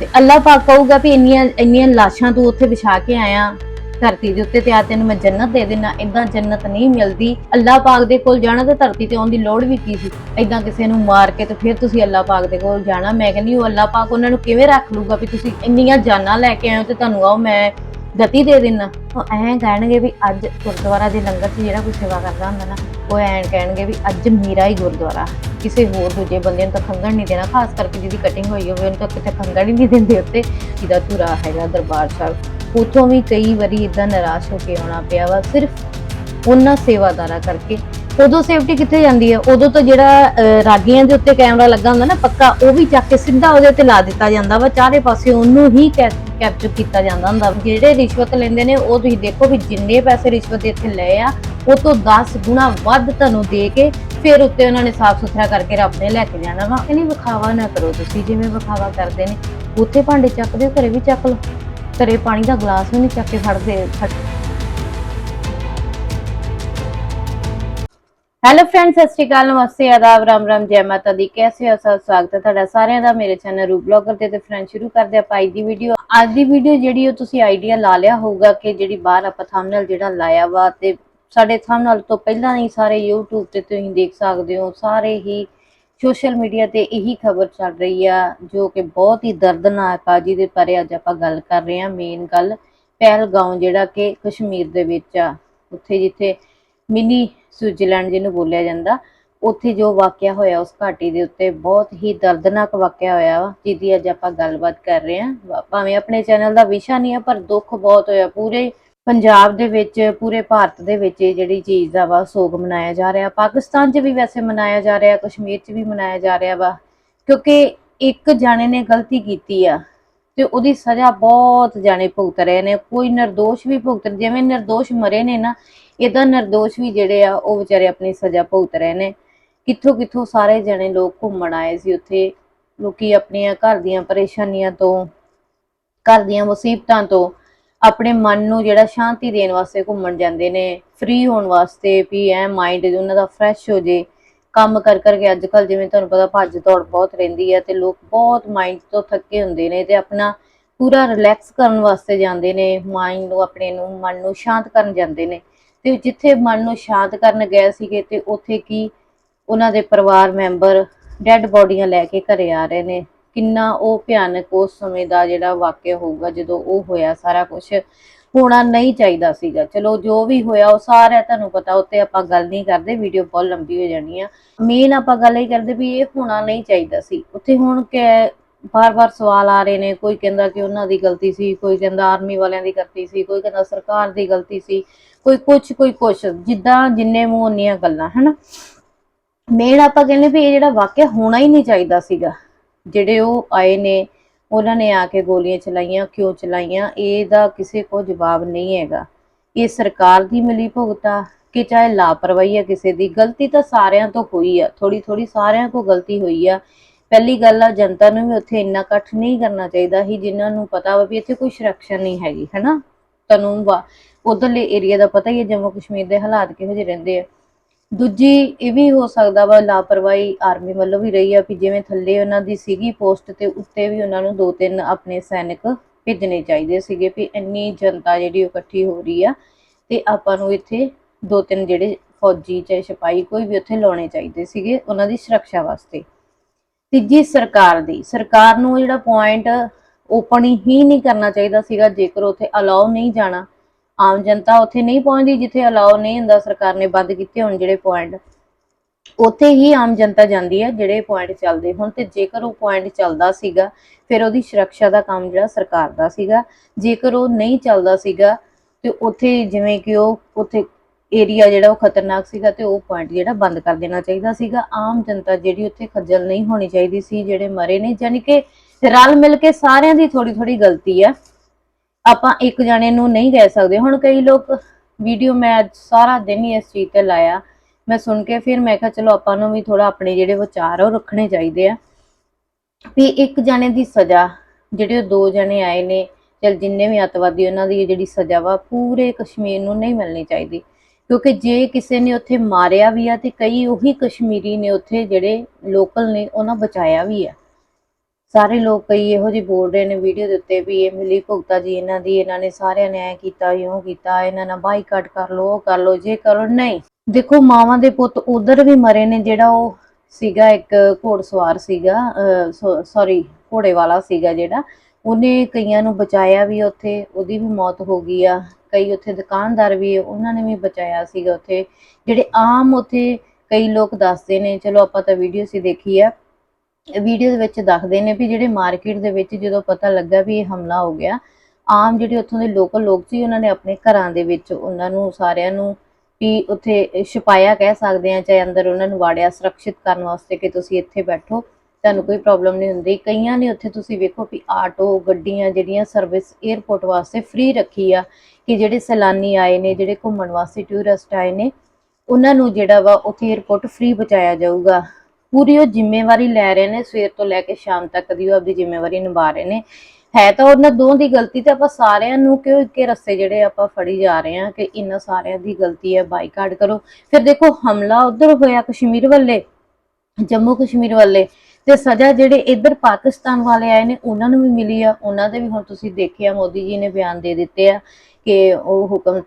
ਤੇ ਅੱਲਾਹ ਪਾਕ ਕਹੂਗਾ ਵੀ ਇੰਨੀਆਂ ਇੰਨੀਆਂ ਲਾਸ਼ਾਂ ਤੂੰ ਉੱਥੇ ਵਿਛਾ ਕੇ ਆਇਆ। ਧਰਤੀ ਦੇ ਉੱਤੇ ਤੇ ਆ ਤੈਨੂੰ ਮੈਂ ਜੰਨਤ ਦੇ ਦੇਣਾ ਇਦਾਂ ਜੰਨਤ ਨਹੀਂ ਮਿਲਦੀ। ਅੱਲਾਹ ਪਾਕ ਦੇ ਕੋਲ ਜਾਣਾ ਤੇ ਧਰਤੀ ਤੇ ਆਉਣ ਦੀ ਲੋੜ ਵੀ ਕੀ ਸੀ? ਇਦਾਂ ਕਿਸੇ ਨੂੰ ਮਾਰ ਕੇ ਤੇ ਫਿਰ ਤੁਸੀਂ ਅੱਲਾਹ ਪਾਕ ਦੇ ਕੋਲ ਜਾਣਾ। ਮੈਂ ਕਹਿੰਦੀ, ਉਹ ਅੱਲਾਹ ਪਾਕ ਉਹਨਾਂ ਨੂੰ ਕਿਵੇਂ ਰੱਖ ਲੂਗਾ ਵੀ ਤੁਸੀਂ ਇੰਨੀਆਂ ਜਾਨਾਂ ਲੈ ਕੇ ਆਏ ਹੋ ਤੇ ਤੁਹਾਨੂੰ ਆਓ, ਮੈਂ ਗਤੀ ਦੇ ਦੇਣਾ ਉਹ ਐਂ ਕਹਿਣਗੇ ਵੀ ਅੱਜ ਗੁਰਦੁਆਰਾ ਦੇ ਲੰਗਰ 'ਚ ਜਿਹੜਾ ਕੋਈ ਸੇਵਾ ਕਰਦਾ ਹੁੰਦਾ ਨਾ ਉਹ ਐਂ ਕਹਿਣਗੇ ਵੀ ਅੱਜ ਮੇਰਾ ਹੀ ਗੁਰਦੁਆਰਾ। ਕਿਸੇ ਹੋਰ ਦੂਜੇ ਬੰਦੇ ਨੂੰ ਤਾਂ ਖੰਗਣ ਨਹੀਂ ਦੇਣਾ ਖਾਸ ਕਰਕੇ ਜਿਹਦੀ ਕਟਿੰਗ ਹੋਈ ਹੋਵੇ ਉਹਨੂੰ ਤਾਂ ਕਿਤੇ ਖੰਗਣ ਹੀ ਨਹੀਂ ਦਿੰਦੇ ਉੱਤੇ ਜਿਹਦਾ ਧੁਰਾ ਹੈਗਾ ਦਰਬਾਰ ਸਾਹਿਬ। ਉਥੋਂ ਵੀ ਕਈ ਵਾਰੀ ਇਦਾਂ ਨਿਰਾਸ਼ ਹੋ ਕੇ ਆਉਣਾ ਪਿਆ ਵਾ ਸਿਰਫ ਉਹਨਾਂ ਸੇਵਾਦਾਰਾਂ ਕਰਕੇ। ਉਦੋਂ ਸੇਫਟੀ ਕਿੱਥੇ ਜਾਂਦੀ ਹੈ ਉਦੋਂ ਤਾਂ ਜਿਹੜਾ ਅਹ, ਰਾਗੀਆਂ ਦੇ ਉੱਤੇ ਕੈਮਰਾ ਲੱਗਾ ਹੁੰਦਾ ਨਾ ਪੱਕਾ ਉਹ ਵੀ ਚੱਕ ਕੇ ਸਿੱਧਾ ਉਹਦੇ ਤੇ ਲਾ ਦਿੱਤਾ ਜਾਂਦਾ ਵਾ ਚਾਰੇ ਪਾਸੇ ਉਹਨੂੰ ਹੀ ਕੈਪਚਰ ਕੀਤਾ ਜਾਂਦਾ ਹੁੰਦਾ। ਜਿਹੜੇ ਰਿਸ਼ਵਤ ਲੈਂਦੇ ਨੇ, ਉਹ ਤੁਸੀਂ ਦੇਖੋ ਵੀ ਜਿੰਨੇ ਪੈਸੇ ਰਿਸ਼ਵਤ ਦੇ ਇੱਥੇ ਲਏ ਆ, ਉਹ ਤੋਂ 10 ਗੁਣਾ ਵੱਧ ਤੁਹਾਨੂੰ ਦੇ ਕੇ ਫਿਰ ਉੱਤੇ ਉਹਨਾਂ ਨੇ ਸਾਫ਼ ਸੁਥਰਾ ਕਰਕੇ ਰੱਬ ਨੇ ਲੈ ਕੇ ਜਾਣਾ ਵਾ। ਇਹਨੀ ਵਿਖਾਵਾ ਨਾ ਕਰੋ ਤੁਸੀਂ, ਜਿਵੇਂ ਵਿਖਾਵਾ ਕਰਦੇ ਨੇ। ਉੱਥੇ ਭਾਂਡੇ ਚੱਕਦੇ ਹੋ, ਘਰੇ ਵੀ ਚੱਕ ਲਓ। ਘਰੇ ਪਾਣੀ ਦਾ ਗਲਾਸ ਵੀ ਨਹੀਂ ਚੱਕ ਕੇ ਫੜਦੇ ਹੈਲੋ ਫਰੈਂਡਸ ਸਤਿ ਸ਼੍ਰੀ ਅਕਾਲ, ਨਮਸਤੇ, ਆਦਾਬ, ਰਾਮ ਰਾਮ, ਜੈ ਮਾਤਾ ਦੀ। ਕੈਸੇ ਹੋ? ਸਭ ਸਵਾਗਤ ਹੈ ਤੁਹਾਡਾ ਸਾਰਿਆਂ ਦਾ। ਮੇਰੇ ਚੈਨਲ ਰੂ ਬਲੌਗਰ ਤੇ ਤੇ ਫਰੈਂਡ ਸ਼ੁਰੂ ਕਰਦੇ ਆਪਾਂ ਅੱਜ ਦੀ ਵੀਡੀਓ ਅੱਜ ਦੀ ਵੀਡੀਓ ਜਿਹੜੀ ਉਹ ਤੁਸੀਂ ਆਈਡੀਆ ਲਾ ਲਿਆ ਹੋਊਗਾ ਕਿ ਜਿਹੜੀ ਬਾਹਰ ਆਪਾਂ ਥੰਬਨੇਲ ਜਿਹੜਾ ਲਾਇਆ ਵਾ ਤੇ ਸਾਡੇ ਥੰਬਨੇਲ ਤੋਂ ਪਹਿਲਾਂ ਹੀ ਸਾਰੇ YouTube ਤੇ ਤੁਸੀਂ ਦੇਖ ਸਕਦੇ ਹੋ। ਸਾਰੇ ਹੀ ਸੋਸ਼ਲ ਮੀਡੀਆ ਤੇ ਇਹੀ ਖਬਰ ਚੱਲ ਰਹੀ ਆ, ਜੋ ਕਿ ਬਹੁਤ ਹੀ ਦਰਦਨਾਕ ਆ, ਜਿਹਦੇ ਬਾਰੇ ਅੱਜ ਆਪਾਂ ਗੱਲ ਕਰ ਰਹੇ ਹਾਂ। ਮੇਨ ਗੱਲ ਪਹਿਲਗਾਉਂ ਜਿਹੜਾ ਕਿ ਕਸ਼ਮੀਰ ਦੇ ਵਿੱਚ ਆ। ਉੱਥੇ ਜਿੱਥੇ ਮਿਨੀ ਸਵਿਟਜ਼ਰਲੈਂਡ ਜਿਹਨੂੰ ਬੋਲਿਆ ਜਾਂਦਾ, ਉੱਥੇ ਜੋ ਵਾਕਿਆ ਹੋਇਆ ਉਸ ਘਾਟੀ ਦੇ ਉੱਤੇ ਬਹੁਤ ਹੀ ਦਰਦਨਾਕ ਵਾਕਿਆ ਹੋਇਆ ਵਾ, ਜਿਹਦੀ ਅੱਜ ਆਪਾਂ ਗੱਲਬਾਤ ਕਰ ਰਹੇ ਹਾਂ। ਭਾਵੇਂ ਆਪਣੇ ਚੈਨਲ ਦਾ ਵਿਸ਼ਾ ਨਹੀਂ ਆ, ਪਰ ਦੁੱਖ ਬਹੁਤ ਹੋਇਆ। ਪੂਰੇ ਪੰਜਾਬ ਦੇ ਵਿੱਚ, ਪੂਰੇ ਭਾਰਤ ਦੇ ਵਿੱਚ ਇਹ ਜਿਹੜੀ ਚੀਜ਼ ਦਾ ਵਾ, ਸੋਗ ਮਨਾਇਆ ਜਾ ਰਿਹਾ। ਪਾਕਿਸਤਾਨ 'ਚ ਵੀ ਵੈਸੇ ਮਨਾਇਆ ਜਾ ਰਿਹਾ, ਕਸ਼ਮੀਰ 'ਚ ਵੀ ਮਨਾਇਆ ਜਾ ਰਿਹਾ ਵਾ, ਕਿਉਂਕਿ ਇੱਕ ਜਾਣੇ ਨੇ ਗਲਤੀ ਕੀਤੀ ਆ, ਤੇ ਉਹਦੀ ਸਜ਼ਾ ਬਹੁਤ ਜਾਣੇ ਭੁਗਤ ਰਹੇ ਨੇ। ਕੋਈ ਨਿਰਦੋਸ਼ ਵੀ ਭੁਗਤ, ਜਿਵੇਂ ਨਿਰਦੋਸ਼ ਮਰੇ ਨੇ ਨਾ ਇਦਾਂ ਨਿਰਦੋਸ਼ ਵੀ ਜਿਹੜੇ ਆ, ਉਹ ਵਿਚਾਰੇ ਆਪਣੀ ਸਜ਼ਾ ਭੁਗਤ ਰਹੇ ਨੇ। ਕਿੱਥੋਂ ਕਿੱਥੋਂ ਸਾਰੇ ਜਣੇ ਲੋਕ ਘੁੰਮਣ ਆਏ ਸੀ ਉੱਥੇ, ਲੋਕੀ ਆਪਣੀਆਂ ਘਰ ਦੀਆਂ ਪਰੇਸ਼ਾਨੀਆਂ ਤੋਂ, ਘਰ ਦੀਆਂ ਮੁਸੀਬਤਾਂ ਤੋਂ ਆਪਣੇ ਮਨ ਨੂੰ ਜਿਹੜਾ ਸ਼ਾਂਤੀ ਦੇਣ ਵਾਸਤੇ ਘੁੰਮਣ ਜਾਂਦੇ ਨੇ ਫ੍ਰੀ ਹੋਣ ਵਾਸਤੇ ਵੀ ਐ ਮਾਈਂਡ ਉਹਨਾਂ ਦਾ ਫਰੈਸ਼ ਹੋ ਜੇ। ਕੰਮ ਕਰ ਕਰਕੇ ਅੱਜ ਕੱਲ ਜਿਵੇਂ ਤੁਹਾਨੂੰ ਪਤਾ ਭੱਜ ਦੌੜ ਬਹੁਤ ਰਹਿੰਦੀ ਹੈ ਤੇ ਲੋਕ ਬਹੁਤ ਮਾਈਂਡ ਤੋਂ ਥੱਕੇ ਹੁੰਦੇ ਨੇ ਤੇ ਆਪਣਾ ਪੂਰਾ ਰਿਲੈਕਸ ਕਰਨ ਵਾਸਤੇ ਜਾਂਦੇ ਨੇ ਮਾਈਂਡ ਨੂੰ, ਆਪਣੇ ਨੂੰ, ਮਨ ਨੂੰ ਸ਼ਾਂਤ ਕਰਨ ਜਾਂਦੇ ਨੇ। ਤੇ ਜਿੱਥੇ ਮਨ ਨੂੰ ਸ਼ਾਂਤ ਕਰਨ ਗਏ ਸੀਗੇ ਤੇ ਉੱਥੇ ਕੀ ਉਹਨਾਂ ਦੇ ਪਰਿਵਾਰ ਮੈਂਬਰ ਡੈੱਡ ਬੋਡੀਆਂ ਲੈ ਕੇ ਘਰੇ ਆ ਰਹੇ ਨੇ। ਕਿੰਨਾ ਉਹ ਭਿਆਨਕ ਉਸ ਸਮੇਂ ਦਾ ਜਿਹੜਾ ਵਾਕਿਆ ਹੋਊਗਾ ਜਦੋਂ ਉਹ ਹੋਇਆ ਸਾਰਾ ਕੁਝ ਹੋਣਾ ਨਹੀਂ ਚਾਹੀਦਾ ਸੀਗਾ। ਚਲੋ ਜੋ ਵੀ ਹੋਇਆ ਉਹ ਸਾਰਾ ਤੁਹਾਨੂੰ ਪਤਾ ਉੱਤੇ ਆਪਾਂ ਗੱਲ ਨਹੀਂ ਕਰਦੇ, ਵੀਡੀਓ ਬਹੁਤ ਲੰਬੀ ਹੋ ਜਾਣੀ ਆ। ਮੇਨ ਆਪਾਂ ਗੱਲ ਇਹ ਕਰਦੇ ਵੀ ਇਹ ਹੋਣਾ ਨਹੀਂ ਚਾਹੀਦਾ ਸੀ। ਉੱਥੇ ਹੁਣ ਕਿ ਬਾਰ-ਬਾਰ ਸਵਾਲ ਆ ਰਹੇ ਨੇ, ਕੋਈ ਕਹਿੰਦਾ ਕਿ ਉਹਨਾਂ ਦੀ ਗਲਤੀ ਸੀ, ਕੋਈ ਕਹਿੰਦਾ ਆਰਮੀ ਵਾਲਿਆਂ ਦੀ ਗਲਤੀ ਸੀ, ਕੋਈ ਕਹਿੰਦਾ ਸਰਕਾਰ ਦੀ ਗਲਤੀ ਸੀ, ਕੋਈ ਕੁਛ ਕੋਈ ਕੁਛ, ਜਿੱਦਾਂ ਜਿੰਨੇ ਮੂੰਹ ਉਨੀਆਂ ਗੱਲਾਂ, ਹਨਾ? ਮੇਨ ਆਪਾਂ ਕਹਿੰਦੇ ਵੀ ਇਹ ਜਿਹੜਾ ਵਾਕਿਆ ਹੋਣਾ ਹੀ ਨਹੀਂ ਚਾਹੀਦਾ ਸੀਗਾ। ਜਿਹੜੇ ਉਹ ਆਏ ਨੇ, ਉਹਨਾਂ ਨੇ ਆ ਕੇ ਗੋਲੀਆਂ ਚਲਾਈਆਂ, ਕਿਉਂ ਚਲਾਈਆਂ, ਇਹਦਾ ਕਿਸੇ ਕੋ ਜਵਾਬ ਨਹੀਂ ਹੈਗਾ। ਇਹ ਸਰਕਾਰ ਦੀ ਮਿਲੀ ਭੁਗਤਾ, ਕਿ ਚਾਹੇ ਲਾਪਰਵਾਹੀ ਹੈ ਕਿਸੇ ਦੀ, ਗਲਤੀ ਤਾਂ ਸਾਰਿਆਂ ਤੋਂ ਹੋਈ ਆ ਥੋੜੀ ਥੋੜੀ ਸਾਰਿਆਂ ਕੋ ਗਲਤੀ ਹੋਈ ਆ। ਪਹਿਲੀ ਗੱਲ ਆ, ਜਨਤਾ ਨੂੰ ਵੀ ਉੱਥੇ ਇੰਨਾ ਇਕੱਠ ਨਹੀਂ ਕਰਨਾ ਚਾਹੀਦਾ ਸੀ, ਜਿਨ੍ਹਾਂ ਨੂੰ ਪਤਾ ਵਾ ਵੀ ਇੱਥੇ ਕੋਈ ਸੁਰੱਖਿਆ ਨਹੀਂ ਹੈਗੀ, ਹੈਨਾ? ਤੁਹਾਨੂੰ ਵਾ, ਉਧਰਲੇ ਏਰੀਆ ਦਾ ਪਤਾ ਹੀ ਹੈ ਜੰਮੂ ਕਸ਼ਮੀਰ ਦੇ ਹਾਲਾਤ ਕਿਹੋ ਜਿਹੇ ਰਹਿੰਦੇ ਆ। ਦੂਜੀ, ਇਹ ਵੀ ਹੋ ਸਕਦਾ ਵਾ, ਲਾਪਰਵਾਹੀ ਆਰਮੀ ਵੱਲੋਂ ਵੀ ਰਹੀ ਆ, ਵੀ ਜਿਵੇਂ ਥੱਲੇ ਉਹਨਾਂ ਦੀ ਸੀਗੀ ਪੋਸਟ ਤੇ ਉੱਤੇ ਵੀ ਉਹਨਾਂ ਨੂੰ ਦੋ ਤਿੰਨ ਆਪਣੇ ਸੈਨਿਕ ਭੇਜਣੇ ਚਾਹੀਦੇ ਸੀਗੇ, ਵੀ ਇੰਨੀ ਜਨਤਾ ਜਿਹੜੀ ਇਕੱਠੀ ਹੋ ਰਹੀ ਆ, ਤੇ ਆਪਾਂ ਨੂੰ ਇੱਥੇ ਦੋ ਤਿੰਨ ਜਿਹੜੇ ਫੌਜੀ ਚਾਹੇ ਸਿਪਾਹੀ ਕੋਈ ਵੀ ਉੱਥੇ ਲਾਉਣੇ ਚਾਹੀਦੇ ਸੀਗੇ, ਉਹਨਾਂ ਦੀ ਸੁਰੱਖਿਆ ਵਾਸਤੇ। ਤੀਜੀ ਸਰਕਾਰ ਦੀ। ਸਰਕਾਰ ਨੂੰ ਜਿਹੜਾ ਪੁਆਇੰਟ ਓਪਨ ਹੀ ਨਹੀਂ ਕਰਨਾ ਚਾਹੀਦਾ ਸੀਗਾ, ਜੇਕਰ ਉੱਥੇ ਅਲਾਉ ਨਹੀਂ ਜਾਣਾ। ਆਮ ਜਨਤਾ ਉੱਥੇ ਨਹੀਂ ਪਹੁੰਚਦੀ ਜਿੱਥੇ ਅਲਾਉ ਨਹੀਂ ਹੁੰਦਾ, ਸਰਕਾਰ ਨੇ ਬੰਦ ਕੀਤੇ ਹੁਣ ਜਿਹੜੇ ਪੁਆਇੰਟ ਉੱਥੇ ਹੀ ਆਮ ਜਨਤਾ ਜਾਂਦੀ ਹੈ ਜਿਹੜੇ ਪੁਆਇੰਟ ਚੱਲਦੇ ਹੁਣ ਤੇ ਜੇਕਰ ਉਹ ਪੁਆਇੰਟ ਚੱਲਦਾ ਸੀਗਾ, ਫਿਰ ਉਹਦੀ ਸੁਰੱਖਿਆ ਦਾ ਕੰਮ ਜਿਹੜਾ ਸਰਕਾਰ ਦਾ ਸੀਗਾ। ਜੇਕਰ ਉਹ ਨਹੀਂ ਚੱਲਦਾ ਸੀਗਾ, ਤੇ ਉੱਥੇ ਜਿਵੇਂ ਕਿ ਉਹ ਉੱਥੇ ਏਰੀਆ ਜਿਹੜਾ ਉਹ ਖਤਰਨਾਕ ਸੀਗਾ ਤੇ ਉਹ ਪੁਆਇੰਟ ਜਿਹੜਾ ਬੰਦ ਕਰ ਦੇਣਾ ਚਾਹੀਦਾ ਸੀਗਾ। ਆਮ ਜਨਤਾ ਜਿਹੜੀ ਉੱਥੇ ਖੱਜਲ ਨਹੀਂ ਹੋਣੀ ਚਾਹੀਦੀ ਸੀ, ਜਿਹੜੇ ਮਰੇ ਨੇ ਯਾਨੀ ਕਿ ਰਲ ਮਿਲ ਕੇ ਸਾਰਿਆਂ ਦੀ ਥੋੜੀ ਥੋੜੀ ਗਲਤੀ ਆ। ਆਪਾਂ ਇੱਕ ਜਣੇ ਨੂੰ ਨਹੀਂ ਕਹਿ ਸਕਦੇ। ਹੁਣ ਕਈ ਲੋਕ ਵੀਡੀਓ ਮੈਂ ਅੱਜ ਸਾਰਾ ਦਿਨ ਹੀ ਇਸ ਚੀਜ਼ ਤੇ ਲਾਇਆ। ਮੈਂ ਸੁਣ ਕੇ ਫਿਰ ਮੈਂ ਕਿਹਾ, ਚਲੋ ਆਪਾਂ ਨੂੰ ਵੀ ਥੋੜਾ ਆਪਣੇ ਜਿਹੜੇ ਵਿਚਾਰ ਆ ਉਹ ਰੱਖਣੇ ਚਾਹੀਦੇ ਆ। ਵੀ ਇੱਕ ਜਣੇ ਦੀ ਸਜ਼ਾ, ਜਿਹੜੇ ਉਹ ਦੋ ਜਣੇ ਆਏ ਨੇ, ਚਲ ਜਿੰਨੇ ਵੀ ਅੱਤਵਾਦੀ ਉਹਨਾਂ ਦੀ ਜਿਹੜੀ ਸਜ਼ਾ ਵਾ, ਪੂਰੇ ਕਸ਼ਮੀਰ ਨੂੰ ਨਹੀਂ ਮਿਲਣੀ ਚਾਹੀਦੀ। ਕਿਉਂਕਿ ਜੇ ਕਿਸੇ ਨੇ ਉੱਥੇ ਮਾਰਿਆ ਵੀ ਆ ਤੇ ਕਈ ਉਹੀ ਕਸ਼ਮੀਰੀ ਨੇ ਉੱਥੇ ਜਿਹੜੇ ਲੋਕਲ ਨੇ, ਉਹਨਾਂ ਬਚਾਇਆ ਵੀ ਆ। ਸਾਰੇ ਲੋਕ ਕਈ ਇਹੋ ਜਿਹੇ ਬੋਲ ਰਹੇ ਨੇ ਵੀਡੀਓ ਦੇ ਉੱਤੇ ਵੀ ਇਹ ਮਿਲੀ ਭੁਗਤਾ ਜੀ ਇਹਨਾਂ ਦੀ, ਇਹਨਾਂ ਨੇ ਸਾਰਿਆਂ ਨੇ ਐ ਕੀਤਾ, ਇਉਂ ਕੀਤਾ, ਇਹਨਾਂ ਨਾਲ ਬਾਈਕਾਟ ਕਰ ਲੋ ਉਹ ਕਰ ਲੋ ਜੇ ਕਰੋ ਨਹੀਂ। ਦੇਖੋ, ਮਾਵਾਂ ਦੇ ਪੁੱਤ ਉਧਰ ਵੀ ਮਰੇ ਨੇ, ਜਿਹੜਾ ਉਹ ਸੀਗਾ ਇੱਕ ਘੋੜਸਵਾਰ ਸੀਗਾ ਸੌਰੀ ਘੋੜੇ ਵਾਲਾ ਸੀਗਾ ਜਿਹੜਾ, ਉਹਨੇ ਕਈਆਂ ਨੂੰ ਬਚਾਇਆ ਵੀ ਉੱਥੇ, ਉਹਦੀ ਵੀ ਮੌਤ ਹੋ ਗਈ ਆ। ਕਈ ਉੱਥੇ ਦੁਕਾਨਦਾਰ ਵੀ, ਉਹਨਾਂ ਨੇ ਵੀ ਬਚਾਇਆ ਸੀਗਾ ਉੱਥੇ। ਜਿਹੜੇ ਆਮ ਉੱਥੇ ਕਈ ਲੋਕ ਦੱਸਦੇ ਨੇ, ਚਲੋ ਆਪਾਂ ਤਾਂ ਵੀਡੀਓ ਸੀ ਦੇਖੀ ਆ। ਵੀਡੀਓ ਦੇ ਵਿੱਚ ਦੱਸਦੇ ਨੇ ਵੀ ਜਿਹੜੇ ਮਾਰਕੀਟ ਦੇ ਵਿੱਚ ਜਦੋਂ ਪਤਾ ਲੱਗਾ ਵੀ ਇਹ ਹਮਲਾ ਹੋ ਗਿਆ, ਆਮ ਜਿਹੜੇ ਉੱਥੋਂ ਦੇ ਲੋਕਲ ਲੋਕ ਸੀ, ਉਹਨਾਂ ਨੇ ਆਪਣੇ ਘਰਾਂ ਦੇ ਵਿੱਚ ਉਹਨਾਂ ਨੂੰ ਸਾਰਿਆਂ ਨੂੰ ਵੀ ਉੱਥੇ ਛੁਪਾਇਆ ਕਹਿ ਸਕਦੇ ਆ, ਚਾਹੇ ਅੰਦਰ ਉਹਨਾਂ ਨੂੰ ਵਾੜਿਆ ਸੁਰੱਖਿਅਤ ਕਰਨ ਵਾਸਤੇ ਕਿ ਤੁਸੀਂ ਇੱਥੇ ਬੈਠੋ। ਤੁਹਾਨੂੰ ਕੋਈ ਪ੍ਰੋਬਲਮ ਨਹੀਂ ਹੁੰਦੀ। ਕਈਆਂ ਨੇ ਉੱਥੇ ਤੁਸੀਂ ਵੇਖੋ ਵੀ ਆਟੋ, ਗੱਡੀਆਂ ਜਿਹੜੀਆਂ ਸਰਵਿਸ 에ਅਰਪੋਰਟ ਵਾਸਤੇ ਫ੍ਰੀ ਰੱਖੀ ਆ, ਕਿ ਜਿਹੜੇ ਸੈਲਾਨੀ ਆਏ ਨੇ, ਜਿਹੜੇ ਘੁੰਮਣ ਵਾਸਤੇ ਟੂਰਿਸਟ ਆਏ ਨੇ, ਉਹਨਾਂ ਨੂੰ ਜਿਹੜਾ ਵਾ ਉੱਥੇ 에ਅਰਪੋਰਟ ਫ੍ਰੀ ਪਹੁੰਚਾਇਆ ਜਾਊਗਾ। ਪੂਰੀ ਉਹ ਜ਼ਿੰਮੇਵਾਰੀ ਲੈ ਰਹੇ ਨੇ, ਸਵੇਰ ਤੋਂ ਲੈ ਕੇ ਸ਼ਾਮ ਤੱਕ ਦੀ ਉਹ ਆਪਣੀ ਜ਼ਿੰਮੇਵਾਰੀ ਨਿਭਾ ਰਹੇ ਨੇ। ਹੈ ਤਾਂ ਉਹਨਾਂ ਦੋਹਾਂ ਦੀ ਗਲਤੀ ਤੇ ਆਪਾਂ ਸਾਰਿਆਂ ਨੂੰ ਕਿਉਂ ਇੱਕੇ ਰਸਤੇ ਜਿਹੜੇ ਆਪਾਂ ਫੜੀ ਜਾ ਰਹੇ ਹਾਂ ਕਿ ਇਹਨਾਂ ਸਾਰਿਆਂ ਦੀ ਗਲਤੀ ਹੈ, ਬਾਈਕਾਟ ਕਰੋ। ਫਿਰ ਦੇਖੋ ਹਮਲਾ ਉਧਰ ਹੋਇਆ ਕਸ਼ਮੀਰ ਵੱਲੇ, ਜੰਮੂ ਕਸ਼ਮੀਰ ਵੱਲੇ। ਤੇ ਸਜ਼ਾ ਜਿਹੜੇ ਇੱਧਰ ਪਾਕਿਸਤਾਨ ਵਾਲੇ ਆਏ ਨੇ, ਉਹਨਾਂ ਨੂੰ ਵੀ ਮਿਲੀ ਆ। ਉਹਨਾਂ ਦੇ ਵੀ ਹੁਣ ਤੁਸੀਂ ਦੇਖਿਆ, ਮੋਦੀ ਜੀ ਨੇ ਬਿਆਨ ਦੇ ਦਿੱਤੇ ਆ ਕਿ ਉਹ ਹੁਕਮ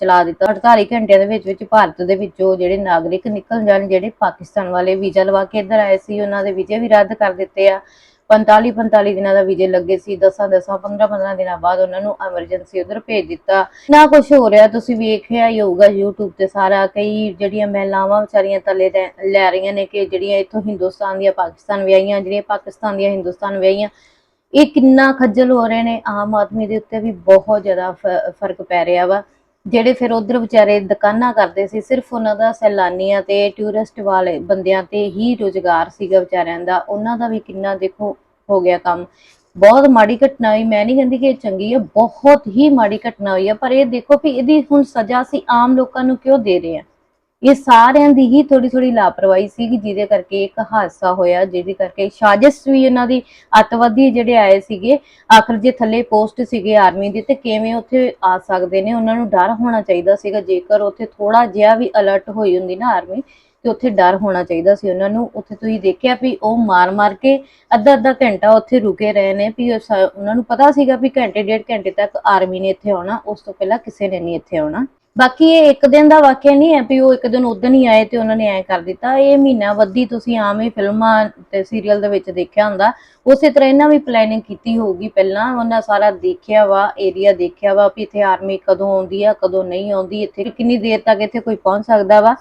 ਚਲਾ ਦਿੱਤਾ। 48 ਘੰਟਿਆਂ ਦੇ ਵਿੱਚ ਵਿੱਚ ਭਾਰਤ ਦੇ ਵਿੱਚੋਂ ਜਿਹੜੇ ਨਾਗਰਿਕ ਨਿਕਲ ਜਾਣ, ਜਿਹੜੇ ਪਾਕਿਸਤਾਨ ਵਾਲੇ ਵੀਜ਼ਾ ਲਵਾ ਕੇ ਇੱਧਰ ਆਏ ਸੀ, ਉਹਨਾਂ ਦੇ ਵੀਜ਼ੇ ਵੀ ਰੱਦ ਕਰ ਦਿੱਤੇ ਆ। 45 45 ਦਿਨਾਂ ਦਾ ਵੀਜ਼ੇ ਲੱਗੇ ਸੀ 10 10 15 15 ਦਿਨਾਂ ਬਾਅਦ ਉਹਨਾਂ ਨੂੰ ਐਮਰਜੈਂਸੀ ਉਧਰ ਭੇਜ ਦਿੱਤਾ। ਨਾ ਕੁਝ ਹੋ ਰਿਹਾ, ਤੁਸੀਂ ਵੇਖਿਆ ਹੀ ਹੋਊਗਾ YouTube ਤੇ ਸਾਰਾ, ਕਈ ਜਿਹੜੀਆਂ ਮਹਿਲਾਵਾਂ ਵਿਚਾਰੀਆਂ ਤਲੇ ਲੈ ਲੈ ਰਹੀਆਂ ਨੇ ਕਿ ਜਿਹੜੀਆਂ ਇੱਥੋਂ ਹਿੰਦੁਸਤਾਨ ਦੀਆਂ, ਪਾਕਿਸਤਾਨ ਵਿਆਹੀਆਂ, ਜਿਹੜੀਆਂ ਪਾਕਿਸਤਾਨ ਦੀਆਂ, ਹਿੰਦੁਸਤਾਨ ਵਿਆਹੀਆਂ, ਇਹ ਕਿੰਨਾ ਖੱਜਲ ਹੋ ਰਹੇ ਨੇ, ਆਮ ਆਦਮੀ ਦੇ ਉੱਤੇ ਵੀ ਬਹੁਤ ਜ਼ਿਆਦਾ ਫ- ਫ਼ਰਕ ਪੈ ਰਿਹਾ ਵਾ। ਜਿਹੜੇ ਫਿਰ ਉਧਰ ਵਿਚਾਰੇ ਦੁਕਾਨਾਂ ਕਰਦੇ ਸੀ, ਸਿਰਫ ਉਹਨਾਂ ਦਾ ਸੈਲਾਨੀਆਂ ਤੇ ਟੂਰਿਸਟ ਵਾਲੇ ਬੰਦਿਆਂ ਤੇ ਹੀ ਰੋਜ਼ਗਾਰ ਸੀਗਾ ਵਿਚਾਰਿਆਂ ਦਾ। ਉਹਨਾਂ ਦਾ ਵੀ ਕਿੰਨਾ ਦੇਖੋ ਹੋ ਗਿਆ ਕੰਮ। ਬਹੁਤ ਮਾੜੀ ਘਟਨਾ ਹੋਈ। ਮੈਂ ਨਹੀਂ ਕਹਿੰਦੀ ਕਿ ਇਹ ਚੰਗੀ ਹੈ ਬਹੁਤ ਹੀ ਮਾੜੀ ਘਟਨਾ ਹੋਈ ਹੈ ਪਰ ਇਹ ਦੇਖੋ ਵੀ ਇਹਦੀ ਹੁਣ ਸਜ਼ਾ ਅਸੀਂ ਆਮ ਲੋਕਾਂ ਨੂੰ ਕਿਉਂ ਦੇ ਰਹੇ ਹਾਂ ਇਹ ਸਾਰਿਆਂ ਦੀ ਹੀ ਥੋੜੀ ਥੋੜੀ ਲਾਪਰਵਾਹੀ ਸੀ ਜਿਹਦੇ ਕਰਕੇ ਇੱਕ ਹਾਦਸਾ ਹੋਇਆ, ਜਿਹਦੇ ਕਰਕੇ ਸਾਜ਼ਿਸ਼ ਵੀ ਇਹਨਾਂ ਦੀ ਅੱਤਵਾਦੀ ਜਿਹੜੇ ਆਏ ਸੀਗੇ, ਆਖਰ ਜੇ ਥੱਲੇ ਪੋਸਟ ਸੀਗੇ ਆਰਮੀ ਦੇ, ਤੇ ਕਿਵੇਂ ਉੱਥੇ ਆ ਸਕਦੇ ਨੇ, ਉਹਨਾਂ ਨੂੰ ਡਰ ਹੋਣਾ ਚਾਹੀਦਾ ਸੀਗਾ। ਜੇਕਰ ਉੱਥੇ ਥੋੜਾ ਜਿਹਾ ਵੀ ਅਲਰਟ ਹੋਈ ਹੁੰਦੀ ਨਾ ਆਰਮੀ, ਤੇ ਉੱਥੇ ਡਰ ਹੋਣਾ ਚਾਹੀਦਾ ਸੀ ਉਹਨਾਂ ਨੂੰ। ਉੱਥੇ ਤੁਸੀਂ ਦੇਖਿਆ ਵੀ ਉਹ ਮਾਰ ਮਾਰ ਕੇ ਅੱਧਾ ਅੱਧਾ ਘੰਟਾ ਉੱਥੇ ਰੁਕੇ ਰਹੇ ਨੇ, ਵੀ ਉਹਨਾਂ ਨੂੰ ਪਤਾ ਸੀਗਾ ਵੀ ਘੰਟੇ, ਡੇਢ ਘੰਟੇ ਤੱਕ ਆਰਮੀ ਨੇ ਇੱਥੇ ਆਉਣਾ, ਉਸ ਤੋਂ ਪਹਿਲਾਂ ਕਿਸੇ ਨੇ ਨਹੀਂ ਇੱਥੇ ਆਉਣਾ। ਬਾਕੀ ਇਹ ਇੱਕ ਦਿਨ ਦਾ ਵਾਕਿਆ ਨਹੀਂ ਹੈ ਵੀ ਉਹ ਇੱਕ ਦਿਨ ਉਦੋਂ ਹੀ ਆਏ ਤੇ ਉਹਨਾਂ ਨੇ ਐ ਕਰ ਦਿੱਤਾ। ਇਹ ਮਹੀਨਾ ਵੱਧੀ ਤੁਸੀਂ ਆਮ ਹੀ ਫਿਲਮਾਂ ਤੇ ਸੀਰੀਅਲ ਦੇ ਵਿੱਚ ਦੇਖਿਆ ਹੁੰਦਾ। ਉਸੇ ਤਰ੍ਹਾਂ ਇਹਨਾਂ ਵੀ ਪਲੈਨਿੰਗ ਕੀਤੀ ਹੋਊਗੀ ਪਹਿਲਾਂ। ਉਹਨਾਂ ਸਾਰਾ ਦੇਖਿਆ ਵਾ ਏਰੀਆ ਦੇਖਿਆ ਵਾ ਵੀ ਇੱਥੇ ਆਰਮੀ ਕਦੋਂ ਆਉਂਦੀ ਆ, ਕਦੋਂ ਨਹੀਂ ਆਉਂਦੀ। ਇੱਥੇ ਕਿੰਨੀ ਦੇਰ ਤੱਕ ਇੱਥੇ ਕੋਈ ਪਹੁੰਚ ਸਕਦਾ ਵਾ?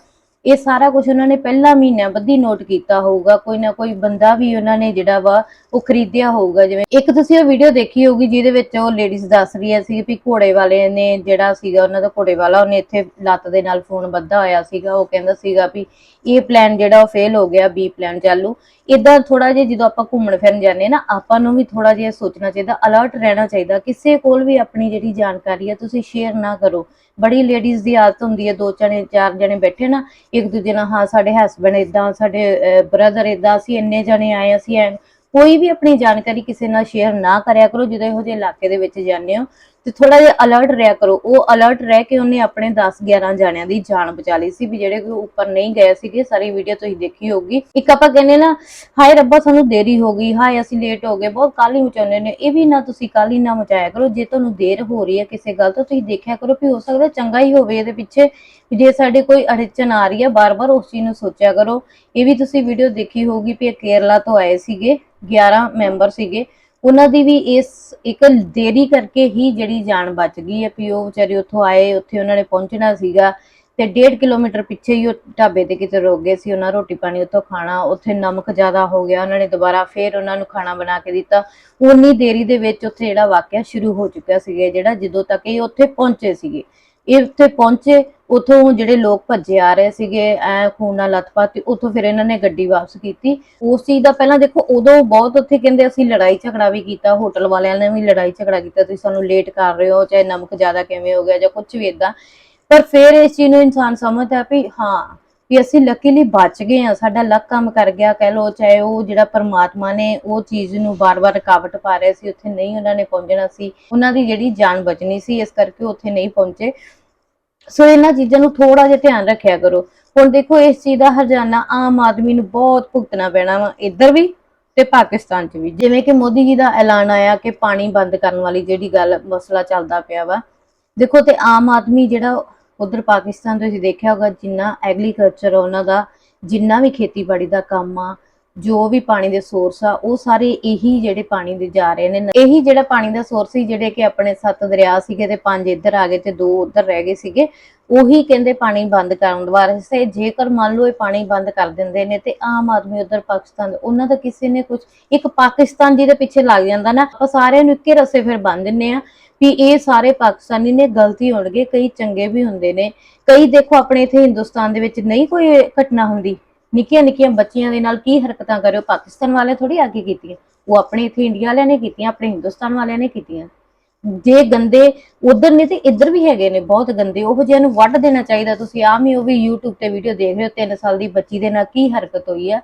ਇਹ ਸਾਰਾ ਕੁਝ ਉਹਨਾਂ ਨੇ ਪਹਿਲਾਂ ਮਹੀਨਾ ਬੱਧੀ ਨੋਟ ਕੀਤਾ ਹੋਊਗਾ। ਕੋਈ ਨਾ ਕੋਈ ਬੰਦਾ ਵੀ ਉਹਨਾਂ ਨੇ ਜਿਹੜਾ ਵਾ ਉਹ ਖਰੀਦਿਆ ਹੋਊਗਾ। ਜਿਵੇਂ ਇੱਕ ਤੁਸੀਂ ਉਹ ਵੀਡੀਓ ਦੇਖੀ ਹੋਊਗੀ ਜਿਹਦੇ ਵਿੱਚ ਉਹ ਲੇਡੀਜ਼ ਦੱਸ ਰਹੀ ਸੀ ਵੀ ਘੋੜੇ ਵਾਲੇ ਨੇ ਜਿਹੜਾ ਸੀਗਾ ਉਹਨਾਂ ਦਾ ਘੋੜੇ ਵਾਲਾ, ਉਹਨੇ ਇੱਥੇ ਲੱਤ ਦੇ ਨਾਲ ਫੋਨ ਬੱਧਾ ਹੋਇਆ ਸੀਗਾ। ਉਹ ਕਹਿੰਦਾ ਸੀਗਾ ਵੀ ਇਹ ਪਲਾਨ ਜਿਹੜਾ ਉਹ ਫੇਲ ਹੋ ਗਿਆ ਬੀ ਪਲਾਨ ਚਾਲੂ। ਇਦਾਂ ਥੋੜਾ ਜਿਹਾ ਜਦੋਂ ਆਪਾਂ ਘੁੰਮਣ ਫਿਰਨ ਜਾਂਦੇ ਨਾ, ਆਪਾਂ ਨੂੰ ਵੀ ਥੋੜਾ ਜਿਹਾ ਸੋਚਣਾ ਚਾਹੀਦਾ ਅਲਰਟ ਰਹਿਣਾ ਚਾਹੀਦਾ। ਕਿਸੇ ਕੋਲ ਵੀ ਆਪਣੀ ਜਿਹੜੀ ਜਾਣਕਾਰੀ ਹੈ ਤੁਸੀਂ ਸ਼ੇਅਰ ਨਾ ਕਰੋ। ਬੜੀ ਲੇਡੀਜ਼ ਦੀ ਆਦਤ ਹੁੰਦੀ ਹੈ, ਦੋ ਜਣੇ, ਚਾਰ ਜਣੇ ਬੈਠੇ ਨਾ, ਇੱਕ ਦੂਜੇ ਨਾਲ, ਹਾਂ, ਸਾਡੇ ਹਸਬੰਡ ਇਦਾਂ ਸਾਡੇ ਬ੍ਰਦਰ ਇਦਾਂ ਅਸੀਂ ਇੰਨੇ ਜਣੇ ਆਏ, ਅਸੀਂ ਐ, ਕੋਈ ਵੀ ਆਪਣੀ ਜਾਣਕਾਰੀ ਕਿਸੇ ਨਾਲ ਸ਼ੇਅਰ ਨਾ ਕਰਿਆ ਕਰੋ, ਜਦੋਂ ਇਹੋ ਜਿਹੇ ਇਲਾਕੇ ਦੇ ਵਿੱਚ ਜਾਂਦੇ ਹੋ ਤੇ ਥੋੜਾ ਜਿਹਾ ਅਲਰਟ ਰਿਹਾ ਕਰੋ। ਉਹ ਅਲਰਟ ਰਹਿ ਕੇ ਉਹਨੇ ਆਪਣੇ 10 11 ਜਾਣਿਆਂ ਦੀ ਜਾਨ ਬਚਾ ਲਈ ਸੀ ਵੀ ਜਿਹੜੇ ਕੋਈ ਉੱਪਰ ਨਹੀਂ ਗਏ ਸੀਗੇ, ਸਾਰੀ ਵੀਡੀਓ ਤੁਸੀਂ ਦੇਖੀ ਹੋਗੀ ਇੱਕ ਆਪਾਂ ਕਹਿੰਦੇ ਨਾ, ਹਾਏ ਰੱਬਾ ਸਾਨੂੰ ਦੇਰੀ ਹੋ ਗਈ, ਹਾਏ ਅਸੀਂ ਲੇਟ ਹੋ ਗਏ, ਬਹੁਤ ਕਾਲੀ ਮਚਾਉਂਦੇ ਨੇ। ਇਹ ਵੀ ਨਾ ਤੁਸੀਂ ਕਾਲੀ ਨਾ ਮਚਾਇਆ ਕਰੋ, ਜੇ ਤੁਹਾਨੂੰ ਦੇਰ ਹੋ ਰਹੀ ਹੈ ਕਿਸੇ ਗੱਲ ਤੋਂ, ਤੁਸੀਂ ਦੇਖਿਆ ਕਰੋ ਵੀ ਹੋ ਸਕਦਾ ਚੰਗਾ ਹੀ ਹੋਵੇ ਇਹਦੇ ਪਿੱਛੇ। ਵੀ ਜੇ ਸਾਡੇ ਕੋਈ ਅੜਚਨ ਆ ਰਹੀ ਹੈ, ਬਾਰ-ਬਾਰ ਉਸ ਚੀਜ਼ ਨੂੰ ਸੋਚਿਆ ਕਰੋ। ਇਹ ਵੀ ਤੁਸੀਂ ਵੀਡੀਓ ਦੇਖੀ ਹੋਗੀ ਵੀ ਇਹ ਕੇਰਲਾ ਤੋਂ ਆਏ ਸੀਗੇ 11 ਮੈਂਬਰ ਸੀਗੇ। ਉਹਨਾਂ ਦੀ ਵੀ ਇਸ ਇੱਕ ਦੇਰੀ ਕਰਕੇ ਹੀ ਜਿਹੜੀ ਜਾਨ ਬਚ ਗਈ ਹੈ ਵੀ ਉਹ ਵਿਚਾਰੇ ਉੱਥੋਂ ਆਏ, ਉੱਥੇ ਉਹਨਾਂ ਨੇ ਪਹੁੰਚਣਾ ਸੀਗਾ ਤੇ 1.5 ਕਿਲੋਮੀਟਰ ਪਿੱਛੇ ਹੀ ਉਹ ਢਾਬੇ ਤੇ ਕਿਤੇ ਰੁਕ ਗਏ ਸੀ, ਉਹਨਾਂ ਰੋਟੀ ਪਾਣੀ ਉੱਥੋਂ ਖਾਣਾ, ਉੱਥੇ ਨਮਕ ਜ਼ਿਆਦਾ ਹੋ ਗਿਆ, ਉਹਨਾਂ ਨੇ ਦੁਬਾਰਾ ਫੇਰ ਉਹਨਾਂ ਨੂੰ ਖਾਣਾ ਬਣਾ ਕੇ ਦਿੱਤਾ। ਉਨੀ ਦੇਰੀ ਦੇ ਵਿੱਚ ਉੱਥੇ ਜਿਹੜਾ ਵਾਕਿਆ ਸ਼ੁਰੂ ਹੋ ਚੁੱਕਿਆ ਸੀਗਾ, ਜਿਹੜਾ ਜਦੋਂ ਤੱਕ ਇਹ ਉੱਥੇ ਪਹੁੰਚੇ ਸੀਗੇ। ਇਹ ਉੱਥੇ ਪਹੁੰਚੇ, ਉਥੋਂ ਜਿਹੜੇ ਲੋਕ ਭੱਜੇ ਆ ਰਹੇ ਸੀਗੇ, ਐ ਖੂਨ ਨਾਲ ਲੱਥਪੱਥ ਤੇ ਉਥੋਂ ਫਿਰ ਇਹਨਾਂ ਨੇ ਗੱਡੀ ਵਾਪਸ ਕੀਤੀ। ਉਸ ਚੀਜ਼ ਦਾ ਪਹਿਲਾਂ ਦੇਖੋ, ਉਦੋਂ ਬਹੁਤ ਉੱਥੇ ਕਹਿੰਦੇ ਅਸੀਂ ਲੜਾਈ ਝਗੜਾ ਵੀ ਕੀਤਾ, ਹੋਟਲ ਵਾਲਿਆਂ ਨੇ ਵੀ ਲੜਾਈ ਝਗੜਾ ਕੀਤਾ, ਤੁਸੀਂ ਸਾਨੂੰ ਲੇਟ ਕਰ ਰਹੇ ਹੋ, ਚਾਹੇ ਨਮਕ ਜ਼ਿਆਦਾ ਕਿਵੇਂ ਹੋ ਗਿਆ ਜਾਂ ਕੁਝ ਵੀ ਇਦਾਂ ਪਰ ਫਿਰ ਇਸ ਚੀਜ਼ ਨੂੰ ਇਨਸਾਨ ਸਮਝਦਾ ਵੀ ਹਾਂ ਵੀ ਅਸੀਂ ਲੱਕੀਲੀ ਬਚ ਗਏ ਆ ਸਾਡਾ ਲੱਕ ਕੰਮ ਕਰ ਗਿਆ, ਕਹਿ ਲੋ ਚਾਹੇ ਉਹ ਜਿਹੜਾ ਪਰਮਾਤਮਾ ਨੇ ਉਹ ਚੀਜ਼ ਨੂੰ ਬਾਰ-ਬਾਰ ਰੁਕਾਵਟ ਪਾ ਰਿਹਾ ਸੀ, ਉੱਥੇ ਨਹੀਂ ਉਹਨਾਂ ਨੇ ਪਹੁੰਚਣਾ ਸੀ, ਉਹਨਾਂ ਦੀ ਜਿਹੜੀ ਜਾਨ ਬਚਣੀ ਸੀ, ਇਸ ਕਰਕੇ ਉੱਥੇ ਨਹੀਂ ਪਹੁੰਚੇ। ਸੋ ਇਹਨਾਂ ਚੀਜ਼ਾਂ ਨੂੰ ਥੋੜਾ ਜਿਹਾ ਧਿਆਨ ਰੱਖਿਆ ਕਰੋ। ਹੁਣ ਦੇਖੋ, ਇਸ ਚੀਜ਼ ਦਾ ਹਰਜਾਨਾ ਆਮ ਆਦਮੀ ਨੂੰ ਬਹੁਤ ਭੁਗਤਣਾ ਪੈਣਾ ਵਾ, ਇੱਧਰ ਵੀ ਤੇ ਪਾਕਿਸਤਾਨ 'ਚ ਵੀ। ਜਿਵੇਂ ਕਿ ਮੋਦੀ ਜੀ ਦਾ ਐਲਾਨ ਆਇਆ ਕਿ ਪਾਣੀ ਬੰਦ ਕਰਨ ਵਾਲੀ ਜਿਹੜੀ ਗੱਲ ਮਸਲਾ ਚੱਲਦਾ ਪਿਆ ਵਾ, ਦੇਖੋ ਤੇ ਆਮ ਆਦਮੀ ਜਿਹੜਾ ਉਧਰ ਪਾਕਿਸਤਾਨ ਤੁਸੀਂ ਦੇਖਿਆ ਹੋਗਾ ਜਿੰਨਾ ਐਗਰੀਕਲਚਰ ਉਹਨਾਂ ਦਾ, ਜਿੰਨਾ ਵੀ ਖੇਤੀਬਾੜੀ ਦਾ ਕੰਮ ਆ, ਜੋ ਵੀ ਪਾਣੀ ਦੇ ਸੋਰਸ ਆ, ਉਹ ਸਾਰੇ ਇਹੀ ਜਿਹੜੇ ਪਾਣੀ ਦੇ ਜਾ ਰਹੇ ਨੇ। ਇਹੀ ਜਿਹੜਾ ਪਾਣੀ ਦਾ ਸੋਰਸ ਸੀ, ਜਿਹੜੇ ਕਿ ਆਪਣੇ ਸੱਤ ਦਰਿਆ ਸੀਗੇ ਤੇ ਪੰਜ ਇੱਧਰ ਆ ਗਏ ਤੇ ਦੋ ਉੱਧਰ ਰਹਿ ਗਏ ਸੀਗੇ, ਉਹੀ ਕਹਿੰਦੇ ਪਾਣੀ ਬੰਦ ਕਰਨ ਵਾਸਤੇ, ਜੇਕਰ ਮੰਨ ਲਓ ਇਹ ਪਾਣੀ ਬੰਦ ਕਰ ਦਿੰਦੇ ਨੇ ਤੇ ਆਮ ਆਦਮੀ ਉੱਧਰ ਪਾਕਿਸਤਾਨ ਦਾ- ਉਹਨਾਂ ਦਾ ਕਿਸੇ ਨੇ ਕੁਝ ਇੱਕ ਪਾਕਿਸਤਾਨ ਜੀ ਦੇ ਪਿੱਛੇ ਲੱਗ ਜਾਂਦਾ ਨਾ, ਆਪਾਂ ਸਾਰਿਆਂ ਨੂੰ ਇੱਕੇ ਰਸੇ ਫਿਰ ਬੰਨ ਦਿੰਨੇ ਆ ਵੀ ਇਹ ਸਾਰੇ ਪਾਕਿਸਤਾਨੀ ਨੇ ਗਲਤੀ ਹੋਣਗੇ, ਕਈ ਚੰਗੇ ਵੀ ਹੁੰਦੇ ਨੇ। ਕਈ ਦੇਖੋ ਆਪਣੇ ਇੱਥੇ ਹਿੰਦੁਸਤਾਨ ਦੇ ਵਿੱਚ ਨਹੀਂ ਕੋਈ ਘਟਨਾ ਹੁੰਦੀ। ਨਿੱਕੀਆਂ ਨਿੱਕੀਆਂ ਬੱਚੀਆਂ ਦੇ ਨਾਲ ਕੀ ਹਰਕਤਾਂ ਕਰਿਓ। ਪਾਕਿਸਤਾਨ ਵਾਲੇ ਥੋੜੀ ਆ ਕੀਤੀਆਂ। ਉਹ ਆਪਣੇ ਇੱਥੇ ਇੰਡੀਆ ਵਾਲਿਆਂ ਨੇ ਕੀਤੀਆਂ, ਆਪਣੇ ਹਿੰਦੁਸਤਾਨ ਵਾਲਿਆਂ ਨੇ ਕੀਤੀਆਂ। ਜੇ ਗੰਦੇ ਉਧਰ ਨੇ ਤੇ ਇੱਧਰ ਵੀ ਹੈਗੇ ਨੇ, ਬਹੁਤ ਗੰਦੇ। ਉਹ ਜਿਹਾ ਨੂੰ ਵੱਢ ਦੇਣਾ ਚਾਹੀਦਾ। ਤੁਸੀਂ ਆਮ ਹੀ ਉਹ ਵੀ YouTube ਤੇ ਵੀਡੀਓ ਦੇਖ ਰਹੇ ਹੋ 3 ਸਾਲ ਦੀ ਬੱਚੀ ਦੇ ਨਾਲ ਕੀ ਹਰਕਤ ਹੋਈ ਆ।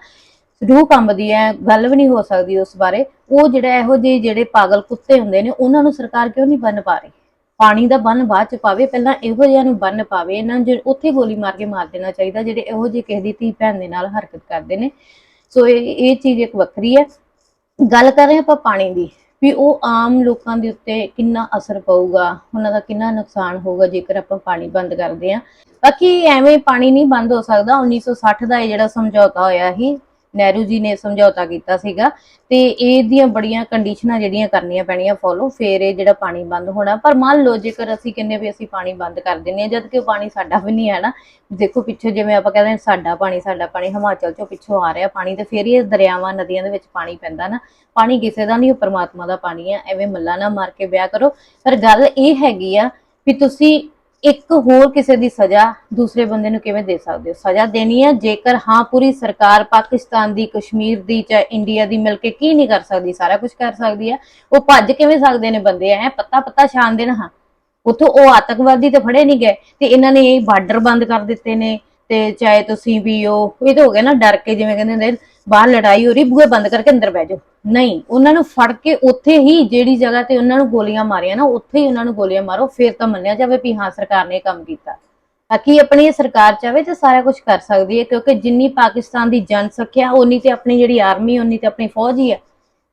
ਰੂਹ ਕੰਬਦੀ ਹੈ ਗੱਲ ਵੀ ਨਹੀਂ ਹੋ ਸਕਦੀ ਉਸ ਬਾਰੇ। ਉਹ ਜਿਹੜਾ ਇਹੋ ਜਿਹੇ ਜਿਹੜੇ ਪਾਗਲ ਕੁੱਤੇ ਹੁੰਦੇ ਨੇ, ਉਹਨਾਂ ਨੂੰ ਸਰਕਾਰ ਕਿਉਂ ਨਹੀਂ ਬੰਨ ਪਾ ਰਹੀ? ਪਾਣੀ ਦਾ ਬੰਨ ਬਾਅਦ ਚ ਪਾਵੇ, ਪਹਿਲਾਂ ਇਹੋ ਜਿਹਿਆਂ ਨੂੰ ਬੰਨ ਪਾਵੇ, ਇਹਨਾਂ ਨੂੰ ਉੱਥੇ ਗੋਲੀ ਮਾਰ ਕੇ ਮਾਰ ਦੇਣਾ ਚਾਹੀਦਾ, ਜਿਹੜੇ ਇਹੋ ਜਿਹੇ ਕਿਸੇ ਦੀ ਧੀ ਭੈਣ ਦੇ ਨਾਲ ਹਰਕਤ ਕਰਦੇ ਨੇ। ਸੋ ਇਹ ਇਹ ਚੀਜ਼ ਇੱਕ ਵੱਖਰੀ ਹੈ। ਗੱਲ ਕਰ ਰਹੇ ਆਪਾਂ ਪਾਣੀ ਦੀ, ਵੀ ਉਹ ਆਮ ਲੋਕਾਂ ਦੇ ਉੱਤੇ ਕਿੰਨਾ ਅਸਰ ਪਊਗਾ, ਉਹਨਾਂ ਦਾ ਕਿੰਨਾ ਨੁਕਸਾਨ ਹੋਊਗਾ, ਜੇਕਰ ਆਪਾਂ ਪਾਣੀ ਬੰਦ ਕਰਦੇ ਹਾਂ। ਬਾਕੀ ਐਵੇਂ ਪਾਣੀ ਨਹੀਂ ਬੰਦ ਹੋ ਸਕਦਾ 1960 ਦਾ ਇਹ ਜਿਹੜਾ ਸਮਝੌਤਾ ਹੋਇਆ ਸੀ ਨਹਿਰੂ ਜੀ ਨੇ ਸਮਝੌਤਾ ਕੀਤਾ ਸੀਗਾ ਤੇ ਇਹਦੀਆਂ ਬੜੀਆਂ ਕੰਡੀਸ਼ਨਾਂ ਜਿਹੜੀਆਂ ਕਰਨੀਆਂ ਪੈਣੀਆਂ ਫੋਲੋ ਫੇਰ ਇਹ ਜਿਹੜਾ ਪਾਣੀ ਬੰਦ ਹੋਣਾ। ਪਰ ਮੰਨ ਲਓ ਜੇਕਰ ਅਸੀਂ ਕਹਿੰਨੇ ਵੀ ਅਸੀਂ ਪਾਣੀ ਬੰਦ ਕਰ ਦਿੰਨੇ ਆ ਜਦ ਕਿ ਪਾਣੀ ਸਾਡਾ ਵੀ ਨਹੀਂ ਹੈ ਨਾ। ਦੇਖੋ ਪਿੱਛੇ ਜਿਵੇਂ ਆਪਾਂ ਕਹਿੰਦੇ ਸਾਡਾ ਪਾਣੀ ਸਾਡਾ ਪਾਣੀ, ਹਿਮਾਚਲ ਚੋਂ ਪਿੱਛੋਂ ਆ ਰਿਹਾ ਪਾਣੀ ਤੇ ਫੇਰ ਇਹ ਦਰਿਆਵਾਂ, ਨਦੀਆਂ ਦੇ ਵਿੱਚ ਪਾਣੀ ਪੈਂਦਾ ਨਾ। ਪਾਣੀ ਕਿਸੇ ਦਾ ਨਹੀਂ, ਉਹ ਪਰਮਾਤਮਾ ਦਾ ਪਾਣੀ ਆ। ਐਵੇਂ ਮੱਲਾ ਨਾ ਮਾਰ ਕੇ ਵਿਆਹ ਕਰੋ। ਪਰ ਗੱਲ ਇਹ ਹੈਗੀ ਆ ਵੀ ਤੁਸੀਂ ਇੱਕ ਹੋਰ ਕਿਸੇ ਦੀ ਸਜ਼ਾ ਦੂਸਰੇ ਬੰਦੇ ਨੂੰ ਕਿਵੇਂ ਦੇ ਸਕਦੇ ਹੋ? ਸਜ਼ਾ ਦੇਣੀ ਹੈ? ਜੇਕਰ ਹਾਂ, ਪੂਰੀ ਸਰਕਾਰ ਪਾਕਿਸਤਾਨ ਦੀ, ਕਸ਼ਮੀਰ ਦੀ ਚਾਹੇ ਇੰਡੀਆ ਦੀ ਮਿਲ ਕੇ ਕੀ ਨਹੀਂ ਕਰ ਸਕਦੀ? ਸਾਰਾ ਕੁਝ ਕਰ ਸਕਦੀ ਹੈ। ਉਹ ਭੱਜ ਕਿਵੇਂ ਸਕਦੇ ਨੇ ਬੰਦੇ? ਐ ਪੱਤਾ ਪੱਤਾ ਛਾਣ ਦੇਣ ਹਾਂ। ਉਥੋਂ ਉਹ ਆਤੰਕਵਾਦੀ ਤੇ ਫੜੇ ਨਹੀਂ ਗਏ ਤੇ ਇਹਨਾਂ ਨੇ ਇਹ ਬਾਰਡਰ ਬੰਦ ਕਰ ਦਿੱਤੇ ਨੇ ਤੇ ਚਾਹੇ ਤੁਸੀਂ ਵੀ ਉਹ ਇਹ ਤਾਂ ਹੋ ਗਿਆ ਨਾ ਡਰ ਕੇ ਜਿਵੇਂ ਕਹਿੰਦੇ ਹੁੰਦੇ ਬਾਹਰ ਲੜਾਈ ਹੋ ਰਹੀ, ਬੂਹੇ ਬੰਦ ਕਰਕੇ ਅੰਦਰ ਬਹਿ ਜਾਓ। ਨਹੀਂ, ਉਹਨਾਂ ਨੂੰ ਫੜ ਕੇ ਉੱਥੇ ਹੀ ਜਿਹੜੀ ਜਗ੍ਹਾ ਤੇ ਉਹਨਾਂ ਨੂੰ ਗੋਲੀਆਂ ਮਾਰੀਆਂ ਨਾ, ਉੱਥੇ ਹੀ ਉਹਨਾਂ ਨੂੰ ਗੋਲੀਆਂ ਮਾਰੋ, ਫਿਰ ਤਾਂ ਮੰਨਿਆ ਜਾਵੇ ਵੀ ਹਾਂ, ਸਰਕਾਰ ਨੇ ਇਹ ਕੰਮ ਕੀਤਾ। ਬਾਕੀ ਆਪਣੀ ਇਹ ਸਰਕਾਰ ਚਾਵੇ ਤੇ ਸਾਰਾ ਕੁਝ ਕਰ ਸਕਦੀ ਹੈ, ਕਿਉਂਕਿ ਜਿੰਨੀ ਪਾਕਿਸਤਾਨ ਦੀ ਜਨਸੰਖਿਆ ਉਨੀ ਤੇ ਆਪਣੀ ਜਿਹੜੀ ਆਰਮੀ ਉਨੀ ਤੇ ਆਪਣੀ ਫੌਜ ਹੀ ਹੈ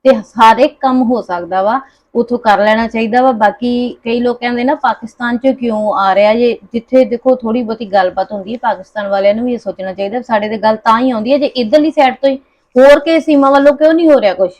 ਤੇ ਸਾਰੇ ਕੰਮ ਹੋ ਸਕਦਾ ਵਾ, ਉਥੋਂ ਕਰ ਲੈਣਾ ਚਾਹੀਦਾ ਵਾ। ਬਾਕੀ ਕਈ ਲੋਕ ਕਹਿੰਦੇ ਨਾ, ਪਾਕਿਸਤਾਨ ਚ ਕਿਉਂ ਆ ਰਿਹਾ ਜੇ? ਜਿੱਥੇ ਦੇਖੋ ਥੋੜੀ ਬਹੁਤੀ ਗੱਲਬਾਤ ਹੁੰਦੀ ਹੈ, ਪਾਕਿਸਤਾਨ ਵਾਲਿਆਂ ਨੂੰ ਵੀ ਇਹ ਸੋਚਣਾ ਚਾਹੀਦਾ। ਸਾਡੇ ਤੇ ਗੱਲ ਤਾਂ ਹੀ ਆਉਂਦੀ ਹੈ, ਜੇ ਇਧਰਲੀ ਸਾਈਡ ਤੋਂ ਹੀ, ਹੋਰ ਕੇ ਸੀਮਾ ਵੱਲੋਂ ਕਿਉਂ ਨਹੀਂ ਹੋ ਰਿਹਾ ਕੁਝ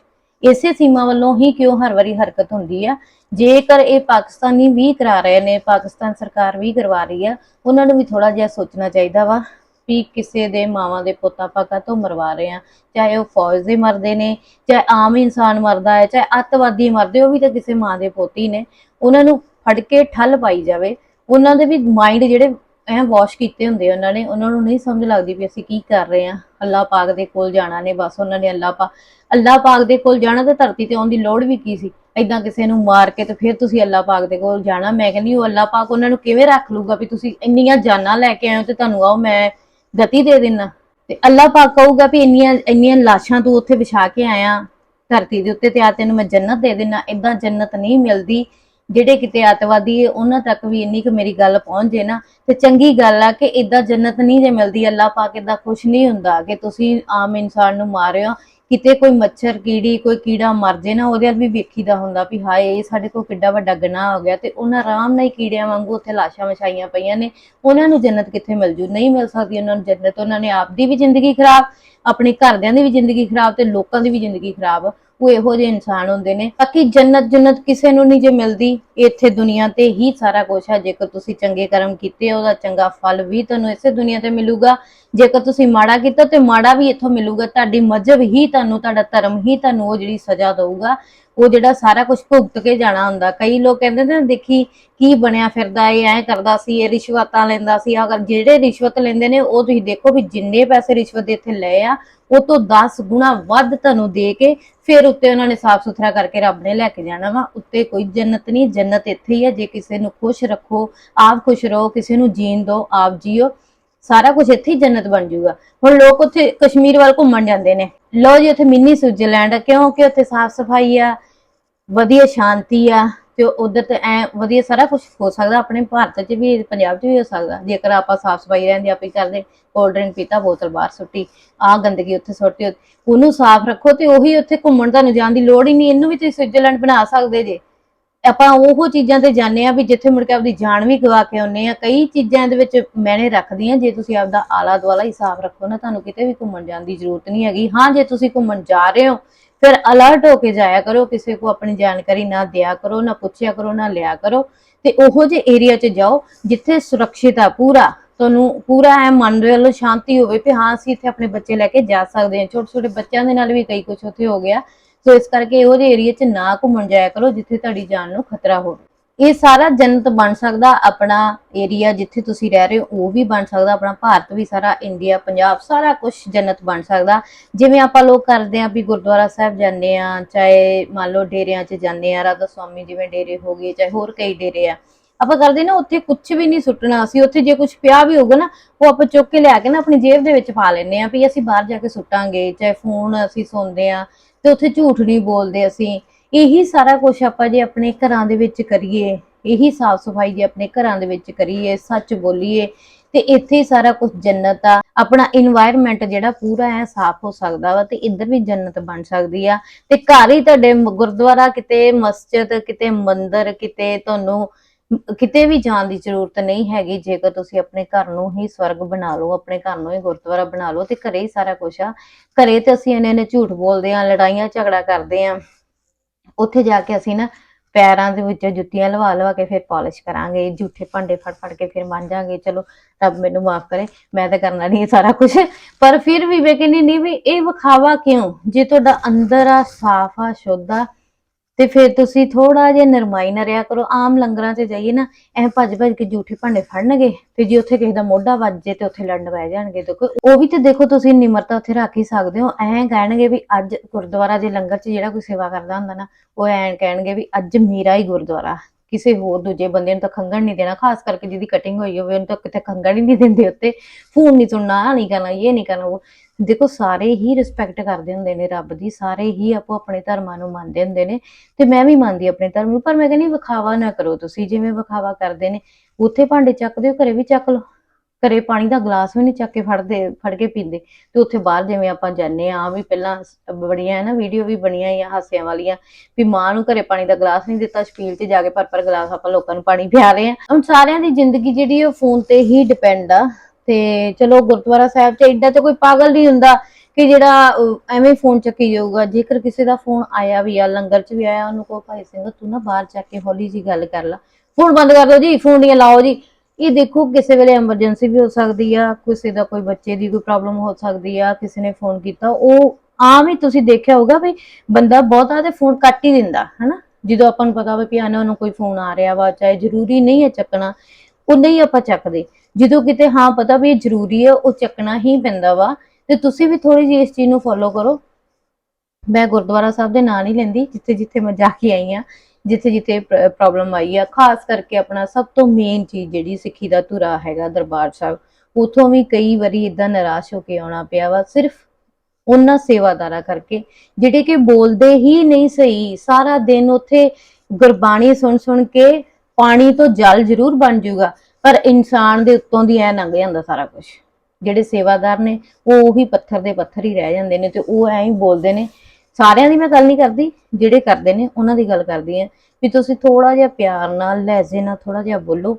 ਇਸੇ ਸੀਮਾ ਵੱਲੋਂ ਹੀ ਕਿਉਂ ਹਰ ਵਾਰੀ ਹਰਕਤ ਹੁੰਦੀ ਆ? ਜੇਕਰ ਇਹ ਪਾਕਿਸਤਾਨੀ ਵੀ ਕਰਾ ਰਹੇ ਨੇ, ਪਾਕਿਸਤਾਨ ਸਰਕਾਰ ਵੀ ਕਰਵਾ ਰਹੀ ਆ, ਉਹਨਾਂ ਨੂੰ ਵੀ ਥੋੜਾ ਜਿਹਾ ਸੋਚਣਾ ਚਾਹੀਦਾ ਵਾ। ਵੀ ਕਿਸੇ ਦੇ ਮਾਵਾਂ ਦੇ ਪੁੱਤਾਂ ਪਾਕਾਂ ਤੋਂ ਮਰਵਾ ਰਹੇ ਆ ਚਾਹੇ ਉਹ ਫੌਜ ਦੇ ਮਰਦੇ ਨੇ, ਚਾਹੇ ਆਮ ਇਨਸਾਨ ਮਰਦਾ ਹੈ, ਚਾਹੇ ਅੱਤਵਾਦੀ ਮਰਦੇ, ਉਹ ਵੀ ਤਾਂ ਕਿਸੇ ਮਾਂ ਦੇ ਪੋਤੀ ਨੇ। ਉਹਨਾਂ ਨੂੰ ਫੜ ਕੇ ਠੱਲ ਪਾਈ ਜਾਵੇ। ਉਹਨਾਂ ਦੇ ਵੀ ਮਾਈਂਡ ਜਿਹੜੇ ਐ ਵਾਸ਼ ਕੀਤੇ ਹੁੰਦੇ ਆ ਉਹਨਾਂ ਨੇ, ਉਹਨਾਂ ਨੂੰ ਨਹੀਂ ਸਮਝ ਲੱਗਦੀ ਵੀ ਅਸੀਂ ਕੀ ਕਰ ਰਹੇ ਆ ਅੱਲਾਹ ਪਾਕ ਦੇ ਕੋਲ ਜਾਣਾ ਨੇ, ਬਸ ਉਹਨਾਂ ਨੇ ਅੱਲਾਹ ਪਾ ਅੱਲਾਹ ਪਾਕ ਦੇ ਕੋਲ ਜਾਣਾ ਤੇ ਧਰਤੀ ਤੇ ਆਉਣ ਦੀ ਲੋੜ ਵੀ ਕੀ ਸੀ? ਐਦਾਂ ਕਿਸੇ ਨੂੰ ਮਾਰ ਕੇ ਤੇ ਫਿਰ ਤੁਸੀਂ ਅੱਲਾਹ ਪਾਕ ਦੇ ਕੋਲ ਜਾਣਾ। ਮੈਂ ਕਹਿੰਦੀ ਉਹ ਅੱਲਾਹ ਪਾਕ ਉਹਨਾਂ ਨੂੰ ਕਿਵੇਂ ਰੱਖ ਲੂਗਾ ਵੀ ਤੁਸੀਂ ਇੰਨੀਆਂ ਜਾਨਾਂ ਲੈ ਕੇ ਆਏ ਹੋ ਤੇ ਤੁਹਾਨੂੰ ਆਓ, ਮੈਂ ਗਤੀ ਦੇ ਦੇਣਾ। ਤੇ ਅੱਲਾ ਪਾਕ ਕਹੂਗਾ ਵੀ ਇੰਨੀਆਂ ਇੰਨੀਆਂ ਲਾਸ਼ਾਂ ਤੂੰ ਉੱਥੇ ਵਿਛਾ ਕੇ ਆਇਆ। ਧਰਤੀ ਦੇ ਉੱਤੇ ਤੇ ਆ ਤੈਨੂੰ ਮੈਂ ਜੰਨਤ ਦੇ ਦੇਣਾ ਇਦਾਂ ਜੰਨਤ ਨਹੀਂ ਮਿਲਦੀ। ਜਿਹੜੇ ਕਿਤੇ ਅੱਤਵਾਦੀ ਹੈ, ਉਹਨਾਂ ਤੱਕ ਵੀ ਇੰਨੀ ਕੁ ਮੇਰੀ ਗੱਲ ਪਹੁੰਚ ਜੇ ਨਾ। ਤੇ ਚੰਗੀ ਗੱਲ ਆ ਕਿ ਇਦਾਂ ਜੰਨਤ ਨਹੀਂ ਜੇ ਮਿਲਦੀ। ਅੱਲਾ ਪਾਕ ਇਦਾਂ ਖੁਸ਼ ਨਹੀਂ ਹੁੰਦਾ ਕਿ ਤੁਸੀਂ ਆਮ ਇਨਸਾਨ ਨੂੰ ਮਾਰਿਓ। ਕਿਤੇ ਕੋਈ ਮੱਛਰ, ਕੀੜੀ, ਕੋਈ ਕੀੜਾ ਮਰ ਜੇ ਨਾ, ਉਹਦੇ ਵੱਲ ਵੀ ਵੇਖੀਦਾ ਹੁੰਦਾ ਵੀ ਹਾਏ, ਇਹ ਸਾਡੇ ਕੋਲ ਕਿੱਡਾ ਵੱਡਾ ਗੁਨਾਹ ਹੋ ਗਿਆ ਤੇ ਉਹਨਾਂ ਆਰਾਮ ਨਾਲ ਹੀ ਕੀੜਿਆਂ ਵਾਂਗੂ ਉੱਥੇ ਲਾਸ਼ਾਂ ਵਿਛਾਈਆਂ ਪਈਆਂ ਨੇ। ਉਹਨਾਂ ਨੂੰ ਜੰਨਤ ਕਿੱਥੇ ਮਿਲ ਜੂ? ਨਹੀਂ ਮਿਲ ਸਕਦੀ ਉਹਨਾਂ ਨੂੰ ਜੰਨਤ, ਉਹਨਾਂ ਨੇ ਆਪਦੀ ਵੀ ਜ਼ਿੰਦਗੀ ਖਰਾਬ, ਆਪਣੇ ਘਰਦਿਆਂ ਦੀ ਵੀ ਜ਼ਿੰਦਗੀ ਖਰਾਬ ਤੇ ਲੋਕਾਂ ਦੀ ਵੀ ਜ਼ਿੰਦਗੀ ਖਰਾਬ। ਉਹ ਇਹੋ ਜਿਹੇ ਇਨਸਾਨ ਹੁੰਦੇ ਨੇ। ਬਾਕੀ ਜੰਨਤ ਜੰਨਤ ਕਿਸੇ ਨੂੰ ਨਹੀਂ ਜੇ ਮਿਲਦੀ, ਇੱਥੇ ਦੁਨੀਆ ਤੇ ਹੀ ਸਾਰਾ ਕੁਝ ਹੈ ਜੇਕਰ ਤੁਸੀਂ ਚੰਗੇ ਕਰਮ ਕੀਤੇ ਉਹਦਾ ਚੰਗਾ ਫਲ ਵੀ ਤੁਹਾਨੂੰ ਇਸੇ ਦੁਨੀਆ ਤੇ ਮਿਲੂਗਾ। ਜੇਕਰ ਤੁਸੀਂ ਮਾੜਾ ਕੀਤਾ, ਤੇ ਮਾੜਾ ਵੀ ਇੱਥੋਂ ਮਿਲੂਗਾ। ਤੁਹਾਡੀ ਮਜਹਬ ਹੀ ਤੁਹਾਨੂੰ, ਤੁਹਾਡਾ ਧਰਮ ਹੀ ਤੁਹਾਨੂੰ ਉਹ ਜਿਹੜੀ ਸਜ਼ਾ ਦਊਗਾ। ਉਹ ਜਿਹੜਾ ਸਾਰਾ ਕੁਝ ਭੁਗਤ ਕੇ ਜਾਣਾ ਹੁੰਦਾ। ਕਈ ਲੋਕ ਕਹਿੰਦੇ ਨੇ, ਦੇਖੀ ਕੀ ਬਣਿਆ ਫਿਰਦਾ, ਇਹ ਐ ਕਰਦਾ ਸੀ, ਇਹ ਰਿਸ਼ਵਤਾਂ ਲੈਂਦਾ ਸੀ। ਅਗਰ ਜਿਹੜੇ ਰਿਸ਼ਵਤ ਲੈਂਦੇ ਨੇ, ਉਹ ਤੁਸੀਂ ਦੇਖੋ ਵੀ ਜਿੰਨੇ ਪੈਸੇ ਰਿਸ਼ਵਤ ਦੇ ਇੱਥੇ ਲਏ ਆ, ਉਹ ਤੋਂ 10 ਗੁਣਾ ਵੱਧ ਤੁਹਾਨੂੰ ਦੇ ਕੇ ਫਿਰ ਉੱਤੇ ਉਹਨਾਂ ਨੇ ਸਾਫ਼ ਸੁਥਰਾ ਕਰਕੇ ਰੱਬ ਨੇ ਲੈ ਕੇ ਜਾਣਾ ਵਾ। ਉੱਤੇ ਕੋਈ ਜੰਨਤ ਨਹੀਂ, ਜੰਨਤ ਇੱਥੇ ਹੀ ਹੈ ਜੇ ਕਿਸੇ ਨੂੰ ਖੁਸ਼ ਰੱਖੋ, ਆਪ ਖੁਸ਼ ਰਹੋ, ਕਿਸੇ ਨੂੰ ਜੀਣ ਦਿਓ ਆਪ ਜੀਓ। ਸਾਰਾ ਕੁਝ ਇੱਥੇ ਹੀ ਜੰਨਤ ਬਣ ਜਾਊਗਾ ਹੁਣ ਲੋਕ ਉੱਥੇ ਕਸ਼ਮੀਰ ਵੱਲ ਘੁੰਮਣ ਜਾਂਦੇ ਨੇ। ਲੋ ਜੀ, ਉੱਥੇ ਮਿੰਨੀ ਸਵਿਟਜ਼ਰਲੈਂਡ ਕਿਉਂਕਿ ਉੱਥੇ ਸਾਫ਼ ਸਫ਼ਾਈ ਆ। ਵਧੀਆ ਸ਼ਾਂਤੀ ਆ ਤੇ ਉਧਰ ਤੇ ਐ ਵਧੀਆ ਸਾਰਾ ਕੁਝ ਹੋ ਸਕਦਾ, ਆਪਣੇ ਭਾਰਤ 'ਚ ਵੀ, ਪੰਜਾਬ 'ਚ ਵੀ ਹੋ ਸਕਦਾ। ਜੇਕਰ ਆਪਾਂ ਸਾਫ਼ ਸਫ਼ਾਈ ਰਹਿੰਦੇ, ਆਪੇ ਕਰਦੇ ਕੋਲਡ ਡਰਿੰਕ ਪੀਤਾ, ਬੋਤਲ ਬਾਹਰ ਸੁੱਟੀ ਆ ਗੰਦਗੀ ਉੱਥੇ ਸੁੱਟੀ ਉਹਨੂੰ ਸਾਫ਼ ਰੱਖੋ ਤੇ ਉਹੀ ਉੱਥੇ ਘੁੰਮਣ ਤੁਹਾਨੂੰ ਜਾਣ ਦੀ ਲੋੜ ਹੀ ਨਹੀਂ, ਇਹਨੂੰ ਵੀ ਤੁਸੀਂ ਸਵਿਟਜ਼ਰਲੈਂਡ ਬਣਾ ਸਕਦੇ ਜੇ। ਆਪਾਂ ਉਹ ਚੀਜ਼ਾਂ ਤੇ ਜਾਂਦੇ ਆ ਵੀ ਜਿੱਥੇ ਮੁੜ ਕੇ ਆਪਦੀ ਜਾਨ ਵੀ ਗਵਾ ਕੇ ਆਉਨੇ ਆ ਕਈ ਚੀਜ਼ਾਂ ਦੇ ਵਿੱਚ ਮੈਨੇ ਰੱਖਦੀਆਂ, ਜੇ ਤੁਸੀਂ ਆਪਦਾ ਆਲਾ ਦੁਆਲਾ ਹੀ ਸਾਫ਼ ਰੱਖੋ ਨਾ, ਤੁਹਾਨੂੰ ਕਿਤੇ ਵੀ ਘੁੰਮਣ ਜਾਣ ਦੀ ਜ਼ਰੂਰਤ ਨਹੀਂ ਹੈਗੀ। ਹਾਂ, ਜੇ ਤੁਸੀਂ ਘੁੰਮਣ ਜਾ ਰਹੇ ਹੋ ਫਿਰ ਅਲਰਟ ਹੋ ਕੇ ਜਾਇਆ ਕਰੋ, ਕਿਸੇ ਕੋ ਆਪਣੀ ਜਾਣਕਾਰੀ ਨਾ ਦਿਆ ਕਰੋ, ਨਾ ਪੁੱਛਿਆ ਕਰੋ, ਨਾ ਲਿਆ ਕਰੋ। ਤੇ ਉਹੋ ਜਿਹੇ ਏਰੀਆ 'ਚ ਜਾਓ ਜਿੱਥੇ ਸੁਰੱਖਿਅਤ ਆ ਪੂਰਾ। ਤੁਹਾਨੂੰ ਪੂਰਾ ਐ ਮਨ ਵੱਲੋਂ ਸ਼ਾਂਤੀ ਹੋਵੇ ਕਿ ਹਾਂ, ਅਸੀਂ ਇੱਥੇ ਆਪਣੇ ਬੱਚੇ ਲੈ ਕੇ ਜਾ ਸਕਦੇ ਹਾਂ। ਛੋਟੇ ਛੋਟੇ ਬੱਚਿਆਂ ਦੇ ਨਾਲ ਵੀ ਕਈ ਕੁਝ ਉੱਥੇ ਹੋ ਗਿਆ। ਸੋ ਇਸ ਕਰਕੇ ਇਹੋ ਜਿਹੇ ਏਰੀਆ 'ਚ ਨਾ ਘੁੰਮਣ ਜਾਇਆ ਕਰੋ, ਜਿੱਥੇ ਤੁਹਾਡੀ ਜਾਨ ਨੂੰ ਖਤਰਾ ਹੋਵੇ। ਇਹ ਸਾਰਾ ਜੰਨਤ ਬਣ ਸਕਦਾ ਆਪਣਾ ਏਰੀਆ ਜਿੱਥੇ ਤੁਸੀਂ ਰਹਿ ਰਹੇ ਹੋ, ਉਹ ਵੀ ਬਣ ਸਕਦਾ, ਆਪਣਾ ਭਾਰਤ ਵੀ ਸਾਰਾ ਇੰਡੀਆ ਪੰਜਾਬ, ਸਾਰਾ ਕੁਝ ਜੰਨਤ ਬਣ ਸਕਦਾ। ਜਿਵੇਂ ਆਪਾਂ ਲੋਕ ਕਰਦੇ ਆਂ ਵੀ ਗੁਰਦੁਆਰਾ ਸਾਹਿਬ ਜਾਂਦੇ ਆ ਚਾਹੇ ਮੰਨ ਲਓ ਡੇਰਿਆਂ 'ਚ ਜਾਂਦੇ ਆ ਰਾਧਾ ਸਵਾਮੀ ਜਿਵੇਂ ਡੇਰੇ ਹੋ ਗਏ, ਚਾਹੇ ਹੋਰ ਕਈ ਡੇਰੇ ਆ। ਆਪਾਂ ਕਰਦੇ ਨਾ, ਉੱਥੇ ਕੁਝ ਵੀ ਨਹੀਂ ਸੁੱਟਣਾ। ਅਸੀਂ ਉੱਥੇ ਜੇ ਕੁਝ ਪਿਆ ਵੀ ਹੋਊਗਾ ਨਾ, ਉਹ ਆਪਾਂ ਚੁੱਕ ਕੇ ਲਿਆ ਕੇ ਨਾ, ਆਪਣੀ ਜੇਬ ਦੇ ਵਿੱਚ ਪਾ ਲੈਂਦੇ ਆ ਵੀ ਅਸੀਂ ਬਾਹਰ ਜਾ ਕੇ ਸੁੱਟਾਂਗੇ, ਚਾਹੇ ਫੋਨ ਅਸੀਂ ਸੁਣਦੇ ਆ ਤੇ ਉੱਥੇ ਝੂਠ ਨਹੀਂ ਬੋਲਦੇ ਅਸੀਂ। ਇਹੀ ਸਾਰਾ ਕੁਝ ਆਪਾਂ ਜੇ ਆਪਣੇ ਘਰਾਂ ਦੇ ਵਿੱਚ ਕਰੀਏ, ਇਹੀ ਸਾਫ਼ ਸਫ਼ਾਈ ਜੇ ਆਪਣੇ ਘਰਾਂ ਦੇ ਵਿੱਚ ਕਰੀਏ, ਸੱਚ ਬੋਲੀਏ, ਤੇ ਇੱਥੇ ਸਾਰਾ ਕੁਝ ਜੰਨਤ ਆ, ਆਪਣਾ এনवायरमेंट ਜਿਹੜਾ ਪੂਰਾ ਹੈ ਸਾਫ਼ ਹੋ ਸਕਦਾ ਵਾ ਤੇ ਇੱਧਰ ਵੀ ਜੰਨਤ ਬਣ ਸਕਦੀ ਆ। ਤੇ ਘਰ ਹੀ ਤੁਹਾਡੇ ਗੁਰਦੁਆਰਾ ਕਿਤੇ ਮਸਜਿਦ, ਕਿਤੇ ਮੰਦਿਰ, ਕਿਤੇ ਤੁਹਾਨੂੰ ਕਿਤੇ ਵੀ ਜਾਣ ਦੀ ਜ਼ਰੂਰਤ ਨਹੀਂ ਹੈਗੀ, ਜੇਕਰ ਤੁਸੀਂ ਆਪਣੇ ਘਰ ਨੂੰ ਹੀ ਸਵਰਗ ਬਣਾ ਲਓ, ਆਪਣੇ ਘਰ ਨੂੰ ਹੀ ਗੁਰਦੁਆਰਾ ਬਣਾ ਲਓ, ਤੇ ਘਰੇ ਹੀ ਸਾਰਾ ਕੁਝ ਆ। ਘਰੇ ਤੇ ਅਸੀਂ ਇੰਨੇ ਨੇ ਝੂਠ ਬੋਲਦੇ ਆ, ਲੜਾਈਆਂ, ਝਗੜਾ ਕਰਦੇ ਆ। ਉੱਥੇ ਜਾ ਕੇ ਅਸੀਂ ਨਾ ਪੈਰਾਂ ਦੇ ਵਿੱਚ ਜੁੱਤੀਆਂ ਲਵਾ ਲਵਾ ਕੇ ਫਿਰ ਪਾਲਿਸ਼ ਕਰਾਂਗੇ, ਝੂਠੇ ਭਾਂਡੇ ਫੜ ਫੜ ਕੇ ਫਿਰ ਮਾਂਜਾਂਗੇ ਚਲੋ ਰੱਬ ਮੈਨੂੰ ਮਾਫ ਕਰੇ, ਮੈਂ ਤਾਂ ਕਰਨਾ ਨਹੀਂ ਇਹ ਸਾਰਾ ਕੁਝ ਪਰ ਫਿਰ ਵੀ ਮੈਂ ਕਹਿੰਦੀ ਨਹੀਂ ਵੀ ਇਹ ਵਿਖਾਵਾ ਕਿਉਂ? ਜੇ ਤੁਹਾਡਾ ਅੰਦਰ ਆ, ਸਾਫ਼ ਆ, ਸ਼ੁੱਧ ਆ ਤੇ ਫਿਰ ਤੁਸੀਂ ਥੋੜਾ ਜਿਹਾ ਨਰਮਾਈ ਨਾਲ ਰਿਆ ਕਰੋ, ਆਮ ਲੰਗਰਾਂ 'ਚ ਜਾਈਏ ਨਾ, ਇਹ ਭੱਜ ਭੱਜ ਕੇ ਝੂਠੇ ਭਾਂਡੇ ਫੜਨਗੇ ਤੇ ਜੇ ਉੱਥੇ ਕਿਸੇ ਦਾ ਮੋਢਾ ਵੱਜ ਜੇ ਤੇ ਉੱਥੇ ਲੜਨ ਬਹਿ ਜਾਣਗੇ। ਦੇਖੋ, ਉਹ ਵੀ ਤੇ ਦੇਖੋ ਤੁਸੀਂ ਨਿਮਰਤਾ ਉੱਥੇ ਰੱਖ ਹੀ ਸਕਦੇ ਹੋ। ਐਂ ਕਹਿਣਗੇ ਵੀ ਅੱਜ ਗੁਰਦੁਆਰਾ ਦੇ ਲੰਗਰ 'ਚ ਜਿਹੜਾ ਕੋਈ ਸੇਵਾ ਕਰਦਾ ਹੁੰਦਾ ਨਾ, ਉਹ ਐਂ ਕਹਿਣਗੇ ਵੀ ਅੱਜ ਮੇਰਾ ਹੀ ਗੁਰਦੁਆਰਾ। ਕਿਸੇ ਹੋਰ ਦੂਜੇ ਬੰਦੇ ਨੂੰ ਤਾਂ ਖੰਗਣ ਨਹੀਂ ਦੇਣਾ, ਖਾਸ ਕਰਕੇ ਜਿਹਦੀ ਕਟਿੰਗ ਹੋਈ ਹੋਵੇ, ਉਹਨੂੰ ਤਾਂ ਕਿਤੇ ਖੰਗਣ ਹੀ ਨਹੀਂ ਦਿੰਦੇ ਉੱਤੇ। ਫੋਨ ਨਹੀਂ ਸੁਣਨਾ, ਆਹ ਨਹੀਂ ਕਰਨਾ, ਇਹ ਨਹੀਂ ਕਰਨਾ, ਉਹ ਦੇਖੋ, ਸਾਰੇ ਹੀ ਰਿਸਪੈਕਟ ਕਰਦੇ ਹੁੰਦੇ ਨੇ ਰੱਬ ਦੀ, ਸਾਰੇ ਹੀ ਆਪੋ ਆਪਣੇ ਧਰਮਾਂ ਨੂੰ ਮੰਨਦੇ ਹੁੰਦੇ ਨੇ ਤੇ ਮੈਂ ਵੀ ਮੰਨਦੀ ਆਪਣੇ ਧਰਮ ਨੂੰ, ਪਰ ਮੈਂ ਕਹਿੰਦੀ ਵਿਖਾਵਾ ਨਾ ਕਰੋ ਤੁਸੀਂ, ਜਿਵੇਂ ਵਿਖਾਵਾ ਕਰਦੇ ਨੇ, ਉੱਥੇ ਭਾਂਡੇ ਚੱਕਦੇ ਹੋ ਘਰੇ ਵੀ ਚੱਕ ਲਓ, ਘਰੇ ਪਾਣੀ ਦਾ ਗਲਾਸ ਵੀ ਨਹੀਂ ਚੱਕ ਕੇ ਫੜਦੇ, ਫੜ ਕੇ ਪੀਂਦੇ ਤੇ ਉੱਥੇ ਬਾਹਰ ਜਿਵੇਂ ਆਪਾਂ ਜਾਂਦੇ ਆ ਵੀ ਪਹਿਲਾਂ ਬੜੀਆਂ ਨਾ ਵੀਡੀਓ ਵੀ ਬਣੀਆਂ ਆ ਹਾਸਿਆਂ ਵਾਲੀਆਂ, ਵੀ ਮਾਂ ਨੂੰ ਘਰੇ ਪਾਣੀ ਦਾ ਗਲਾਸ ਨਹੀਂ ਦਿੱਤਾ ਸ਼ਪੀਲ 'ਚ ਜਾ ਕੇ ਪਰ ਪਰ ਗਲਾਸ ਆਪਾਂ ਲੋਕਾਂ ਨੂੰ ਪਾਣੀ ਪਿਆ ਰਹੇ ਆ ਹੁਣ ਸਾਰਿਆਂ ਦੀ ਜ਼ਿੰਦਗੀ ਜਿਹੜੀ ਉਹ ਫੋਨ ਤੇ ਹੀ ਡਿਪੈਂਡ ਆ। ਤੇ ਚਲੋ ਗੁਰਦੁਆਰਾ ਸਾਹਿਬ 'ਚ ਏਡਾ ਤਾਂ ਕੋਈ ਪਾਗਲ ਨਹੀਂ ਹੁੰਦਾ ਕਿ ਜਿਹੜਾ ਅਹ, ਐਵੇਂ ਫੋਨ ਚੱਕੀ ਜਾਊਗਾ। ਜੇਕਰ ਕਿਸੇ ਦਾ ਫੋਨ ਆਇਆ ਵੀ ਆ ਲੰਗਰ 'ਚ ਵੀ ਆਇਆ ਉਹਨੂੰ ਕਹੋ ਭਾਈ ਸਿੰਘ ਤੂੰ ਨਾ ਬਾਹਰ ਜਾ ਕੇ ਹੌਲੀ ਜੀ ਗੱਲ ਕਰ ਲੈ। ਫੋਨ ਬੰਦ ਕਰ ਦਿਓ ਜੀ ਫੋਨ ਦੀਆਂ ਲਾਓ ਜੀ। ਇਹ ਦੇਖੋ ਕਿਸੇ ਵੇਲੇ ਐਮਰਜੈਂਸੀ ਵੀ ਹੋ ਸਕਦੀ ਆ ਕਿਸੇ ਦਾ ਕੋਈ ਬੱਚੇ ਦੀ ਕੋਈ ਪ੍ਰੋਬਲਮ ਹੋ ਸਕਦੀ ਆ ਕਿਸੇ ਨੇ ਫੋਨ ਕੀਤਾ। ਉਹ ਆਮ ਹੀ ਤੁਸੀਂ ਦੇਖਿਆ ਹੋਊਗਾ ਵੀ ਬੰਦਾ ਬਹੁਤਾ ਤੇ ਫੋਨ ਕੱਟ ਹੀ ਦਿੰਦਾ ਹਨਾ? ਜਦੋਂ ਆਪਾਂ ਨੂੰ ਪਤਾ ਹੋਵੇ ਕਿ ਆਨਾ ਨੂੰ ਕੋਈ ਫੋਨ ਆ ਰਿਹਾ ਵਾ ਚਾਹੇ ਜ਼ਰੂਰੀ ਨਹੀਂ ਹੈ ਚੱਕਣਾ ਉਹ ਨਹੀਂ ਆਪਾਂ ਚੱਕਦੇ। ਜਦੋਂ ਕਿਤੇ ਹਾਂ ਪਤਾ ਵੀ ਇਹ ਜ਼ਰੂਰੀ ਹੈ, ਉਹ ਚੱਕਣਾ ਹੀ ਪੈਂਦਾ ਵਾ, ਤੇ ਤੁਸੀਂ ਵੀ ਥੋੜੀ ਜਿਹੀ ਇਸ ਚੀਜ਼ ਨੂੰ ਫੋਲੋ ਕਰੋ। ਮੈਂ ਗੁਰਦੁਆਰਾ ਸਾਹਿਬ ਦੇ ਨਾਂ ਨਹੀਂ ਲੈਂਦੀ ਜਿੱਥੇ ਜਿੱਥੇ ਮੈਂ ਜਾ ਕੇ ਆਈ ਆ ਜਿੱਥੇ ਜਿੱਥੇ ਪ੍ਰੋਬਲਮ ਆਈ ਆ, ਖਾਸ ਕਰਕੇ ਆਪਣਾ ਸਭ ਤੋਂ ਮੇਨ ਚੀਜ਼ ਜਿਹੜੀ ਸਿੱਖੀ ਦਾ ਧੁਰਾ ਹੈਗਾ ਦਰਬਾਰ ਸਾਹਿਬ, ਉਥੋਂ ਵੀ ਕਈ ਵਾਰੀ ਇਦਾਂ ਨਿਰਾਸ਼ ਹੋ ਕੇ ਆਉਣਾ ਪਿਆ ਵਾ, ਸਿਰਫ ਉਹਨਾਂ ਸੇਵਾਦਾਰਾਂ ਕਰਕੇ, ਜਿਹੜੇ ਕਿ ਬੋਲਦੇ ਹੀ ਨਹੀਂ ਸਹੀ, ਸਾਰਾ ਦਿਨ ਉੱਥੇ ਗੁਰਬਾਣੀ ਸੁਣ ਸੁਣ ਕੇ ਪਾਣੀ ਤੋਂ ਜਲ ਜ਼ਰੂਰ ਬਣ ਜਾਊਗਾ, ਪਰ ਇਨਸਾਨ ਦੇ ਉੱਤੋਂ ਦੀ ਐ ਲੰਘ ਜਾਂਦਾ ਸਾਰਾ ਕੁਝ ਜਿਹੜੇ ਸੇਵਾਦਾਰ ਨੇ, ਉਹ ਉਹੀ ਪੱਥਰ ਦੇ ਪੱਥਰ ਹੀ ਰਹਿ ਜਾਂਦੇ ਨੇ ਤੇ ਉਹ ਐਂ ਹੀ ਬੋਲਦੇ ਨੇ। ਸਾਰਿਆਂ ਦੀ ਮੈਂ ਗੱਲ ਨਹੀਂ ਕਰਦੀ, ਜਿਹੜੇ ਕਰਦੇ ਨੇ, ਉਹਨਾਂ ਦੀ ਗੱਲ ਕਰਦੀ ਆ ਵੀ ਤੁਸੀਂ ਥੋੜਾ ਜਿਹਾ ਪਿਆਰ ਨਾਲ, ਲਹਿਜੇ ਨਾਲ ਥੋੜਾ ਜਿਹਾ ਬੋਲੋ,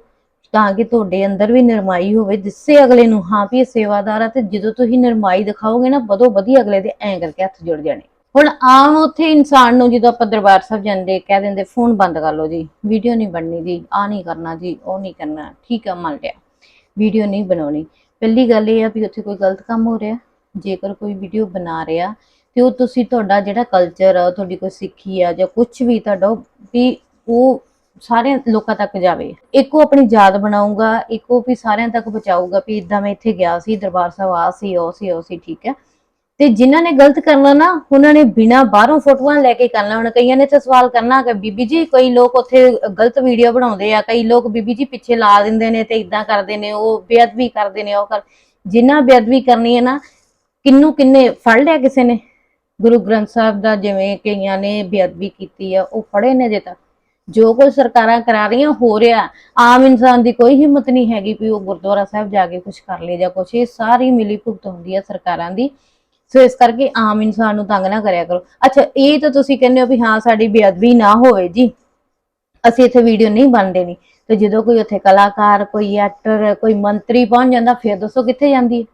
ਤਾਂ ਕਿ ਤੁਹਾਡੇ ਅੰਦਰ ਵੀ ਨਰਮਾਈ ਹੋਵੇ ਜਿਸਸੇ ਅਗਲੇ ਨੂੰ, ਹਾਂ ਵੀ ਇਹ ਸੇਵਾਦਾਰ ਆ ਤੇ ਜਦੋਂ ਤੁਸੀਂ ਨਰਮਾਈ ਦਿਖਾਓਗੇ ਨਾ ਬਦੋ ਵਧੀ ਅਗਲੇ ਦੇ ਐਂ ਕਰਕੇ ਹੱਥ ਜੁੜ ਜਾਣੇ। ਹੁਣ ਆਮ ਉੱਥੇ ਇਨਸਾਨ ਨੂੰ ਜਦੋਂ ਆਪਾਂ ਦਰਬਾਰ ਸਾਹਿਬ ਜਾਂਦੇ, ਕਹਿ ਦਿੰਦੇ ਫੋਨ ਬੰਦ ਕਰ ਲਓ ਜੀ ਵੀਡੀਓ ਨਹੀਂ ਬਣਨੀ ਜੀ ਆ ਨਹੀਂ ਕਰਨਾ ਜੀ, ਉਹ ਨਹੀਂ ਕਰਨਾ, ਠੀਕ ਆ ਮੰਨ ਲਿਆ ਵੀਡੀਓ ਨਹੀਂ ਬਣਾਉਣੀ। ਪਹਿਲੀ ਗੱਲ ਇਹ ਆ ਵੀ ਉੱਥੇ ਕੋਈ ਗਲਤ ਕੰਮ ਹੋ ਰਿਹਾ, ਜੇਕਰ ਕੋਈ ਵੀਡੀਓ ਬਣਾ ਰਿਹਾ, ਤੇ ਉਹ ਤੁਸੀਂ ਤੁਹਾਡਾ ਜਿਹੜਾ ਕਲਚਰ ਆ ਤੁਹਾਡੀ ਕੋਈ ਸਿੱਖੀ ਆ ਜਾਂ ਕੁਝ ਵੀ ਤੁਹਾਡਾ, ਉਹ ਵੀ ਉਹ ਸਾਰੇ ਲੋਕਾਂ ਤੱਕ ਜਾਵੇ। ਇੱਕ ਉਹ ਆਪਣੀ ਯਾਦ ਬਣਾਊਗਾ, ਇੱਕ ਉਹ ਵੀ ਸਾਰਿਆਂ ਤੱਕ ਪਹੁੰਚਾਊਗਾ ਵੀ ਇਦਾਂ ਮੈਂ ਇੱਥੇ ਗਿਆ ਸੀ, ਦਰਬਾਰ ਸਾਹਿਬ ਆ ਸੀ, ਉਹ ਸੀ ਉਹ ਸੀ, ਠੀਕ ਹੈ ਤੇ ਜਿਨ੍ਹਾਂ ਨੇ ਗਲਤ ਕਰਨਾ ਨਾ ਉਹਨਾਂ ਨੇ ਬਿਨਾ ਬਾਹਰੋਂ ਫੋਟੋਆਂ ਲੈ ਕੇ ਕਰਨਾ ਹੁਣ ਕਈਆਂ ਨੇ ਤਾਂ ਸਵਾਲ ਕਰਨਾ ਕਿ ਬੀਬੀ ਜੀ, ਕਈ ਲੋਕ ਉੱਥੇ ਗਲਤ ਵੀਡੀਓ ਬਣਾਉਂਦੇ ਆ, ਕਈ ਲੋਕ ਬੀਬੀ ਜੀ ਪਿੱਛੇ ਲਾ ਦਿੰਦੇ ਨੇ ਤੇ ਇਦਾਂ ਕਰਦੇ ਨੇ, ਉਹ ਬੇਅਦਬੀ ਕਰਦੇ ਨੇ, ਉਹ ਕਰ ਜਿਨ੍ਹਾਂ ਬੇਅਦਬੀ ਕਰਨੀ ਹੈ ਨਾ, ਕਿੰਨੂੰ ਕਿੰਨੇ ਫੜ ਲਿਆ ਕਿਸੇ ਨੇ? ਗੁਰੂ ਗ੍ਰੰਥ ਸਾਹਿਬ ਦਾ ਜਿਵੇਂ ਕਈਆਂ ਨੇ ਬੇਅਦਬੀ ਕੀਤੀ ਆ, ਉਹ ਫੜੇ ਨੇ ਜੇ ਤੱਕ। ਜੋ ਕੁਝ ਸਰਕਾਰਾਂ ਕਰਾ ਰਹੀਆਂ, ਹੋ ਰਿਹਾ। ਆਮ ਇਨਸਾਨ ਦੀ ਕੋਈ ਹਿੰਮਤ ਨਹੀਂ ਹੈਗੀ ਵੀ ਉਹ ਗੁਰਦੁਆਰਾ ਸਾਹਿਬ ਜਾ ਕੇ ਕੁਝ ਕਰ ਲੇ ਜਾਂ ਕੁਝ ਇਹ ਸਾਰੀ ਮਿਲੀ ਭੁਗਤ ਹੁੰਦੀ ਆ ਸਰਕਾਰਾਂ ਦੀ। ਸੋ ਇਸ ਕਰਕੇ ਆਮ ਇਨਸਾਨ ਨੂੰ ਤੰਗ ਨਾ ਕਰਿਆ ਕਰੋ। ਅੱਛਾ, ਇਹ ਤਾਂ ਤੁਸੀਂ ਕਹਿੰਦੇ ਹੋ ਵੀ ਹਾਂ, ਸਾਡੀ ਬੇਅਦਬੀ ਨਾ ਹੋਵੇ ਜੀ। ਅਸੀਂ ਇੱਥੇ ਵੀਡੀਓ ਨਹੀਂ ਬਣਦੇ ਨਹੀਂ ਤੇ ਜਦੋਂ ਕੋਈ ਉੱਥੇ ਕਲਾਕਾਰ, ਕੋਈ ਐਕਟਰ ਕੋਈ ਮੰਤਰੀ ਪਹੁੰਚ ਜਾਂਦਾ, ਫਿਰ ਦੱਸੋ ਕਿੱਥੇ ਜਾਂਦੀ ਹੈ?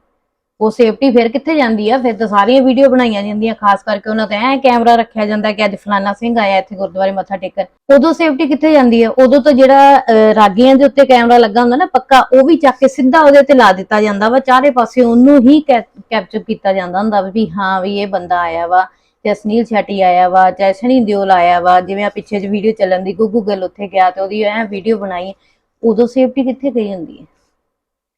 ਉਹ ਸੇਫਟੀ ਫਿਰ ਕਿੱਥੇ ਜਾਂਦੀ ਆ? ਫਿਰ ਤਾਂ ਸਾਰੀਆਂ ਵੀਡੀਓ ਬਣਾਈਆਂ ਜਾਂਦੀਆਂ, ਖਾਸ ਕਰਕੇ ਉਹਨਾਂ ਤੇ ਐ ਕੈਮਰਾ ਰੱਖਿਆ ਜਾਂਦਾ ਕਿ ਅੱਜ ਫਲਾਨਾ ਸਿੰਘ ਆਇਆ ਇੱਥੇ ਗੁਰਦੁਆਰੇ ਮੱਥਾ ਟੇਕਣ। ਉਦੋਂ ਸੇਫਟੀ ਕਿੱਥੇ ਜਾਂਦੀ ਆ? ਉਦੋਂ ਤਾਂ ਜਿਹੜਾ ਰਾਗੀਆਂ ਦੇ ਉੱਤੇ ਕੈਮਰਾ ਲੱਗਾ ਹੁੰਦਾ ਨਾ ਪੱਕਾ, ਉਹ ਵੀ ਚੱਕ ਕੇ ਸਿੱਧਾ ਉਹਦੇ ਤੇ ਲਾ ਦਿੱਤਾ ਜਾਂਦਾ ਵਾ। ਚਾਰੇ ਪਾਸੇ ਉਹਨੂੰ ਹੀ ਕੈਪਚਰ ਕੀਤਾ ਜਾਂਦਾ ਹੁੰਦਾ ਵਾ ਵੀ ਹਾਂ ਵੀ ਇਹ ਬੰਦਾ ਆਇਆ ਵਾ ਤੇ ਸੁਨੀਲ ਛਾਟੀ ਆਇਆ ਵਾ ਚਾਹੇ ਸਣੀ ਦਿਓਲ ਆਇਆ ਵਾ। ਜਿਵੇਂ ਆ ਪਿੱਛੇ ਜਿਹੀ ਵੀਡੀਓ ਚੱਲਣ ਦੀ, ਗੁੱਗੂ ਗਿੱਲ ਉੱਥੇ ਗਿਆ ਤੇ ਉਹਦੀ ਐ ਵੀਡੀਓ ਬਣਾਈ। ਉਦੋਂ ਸੇਫਟੀ ਕਿੱਥੇ ਗਈ ਹੁੰਦੀ ਹੈ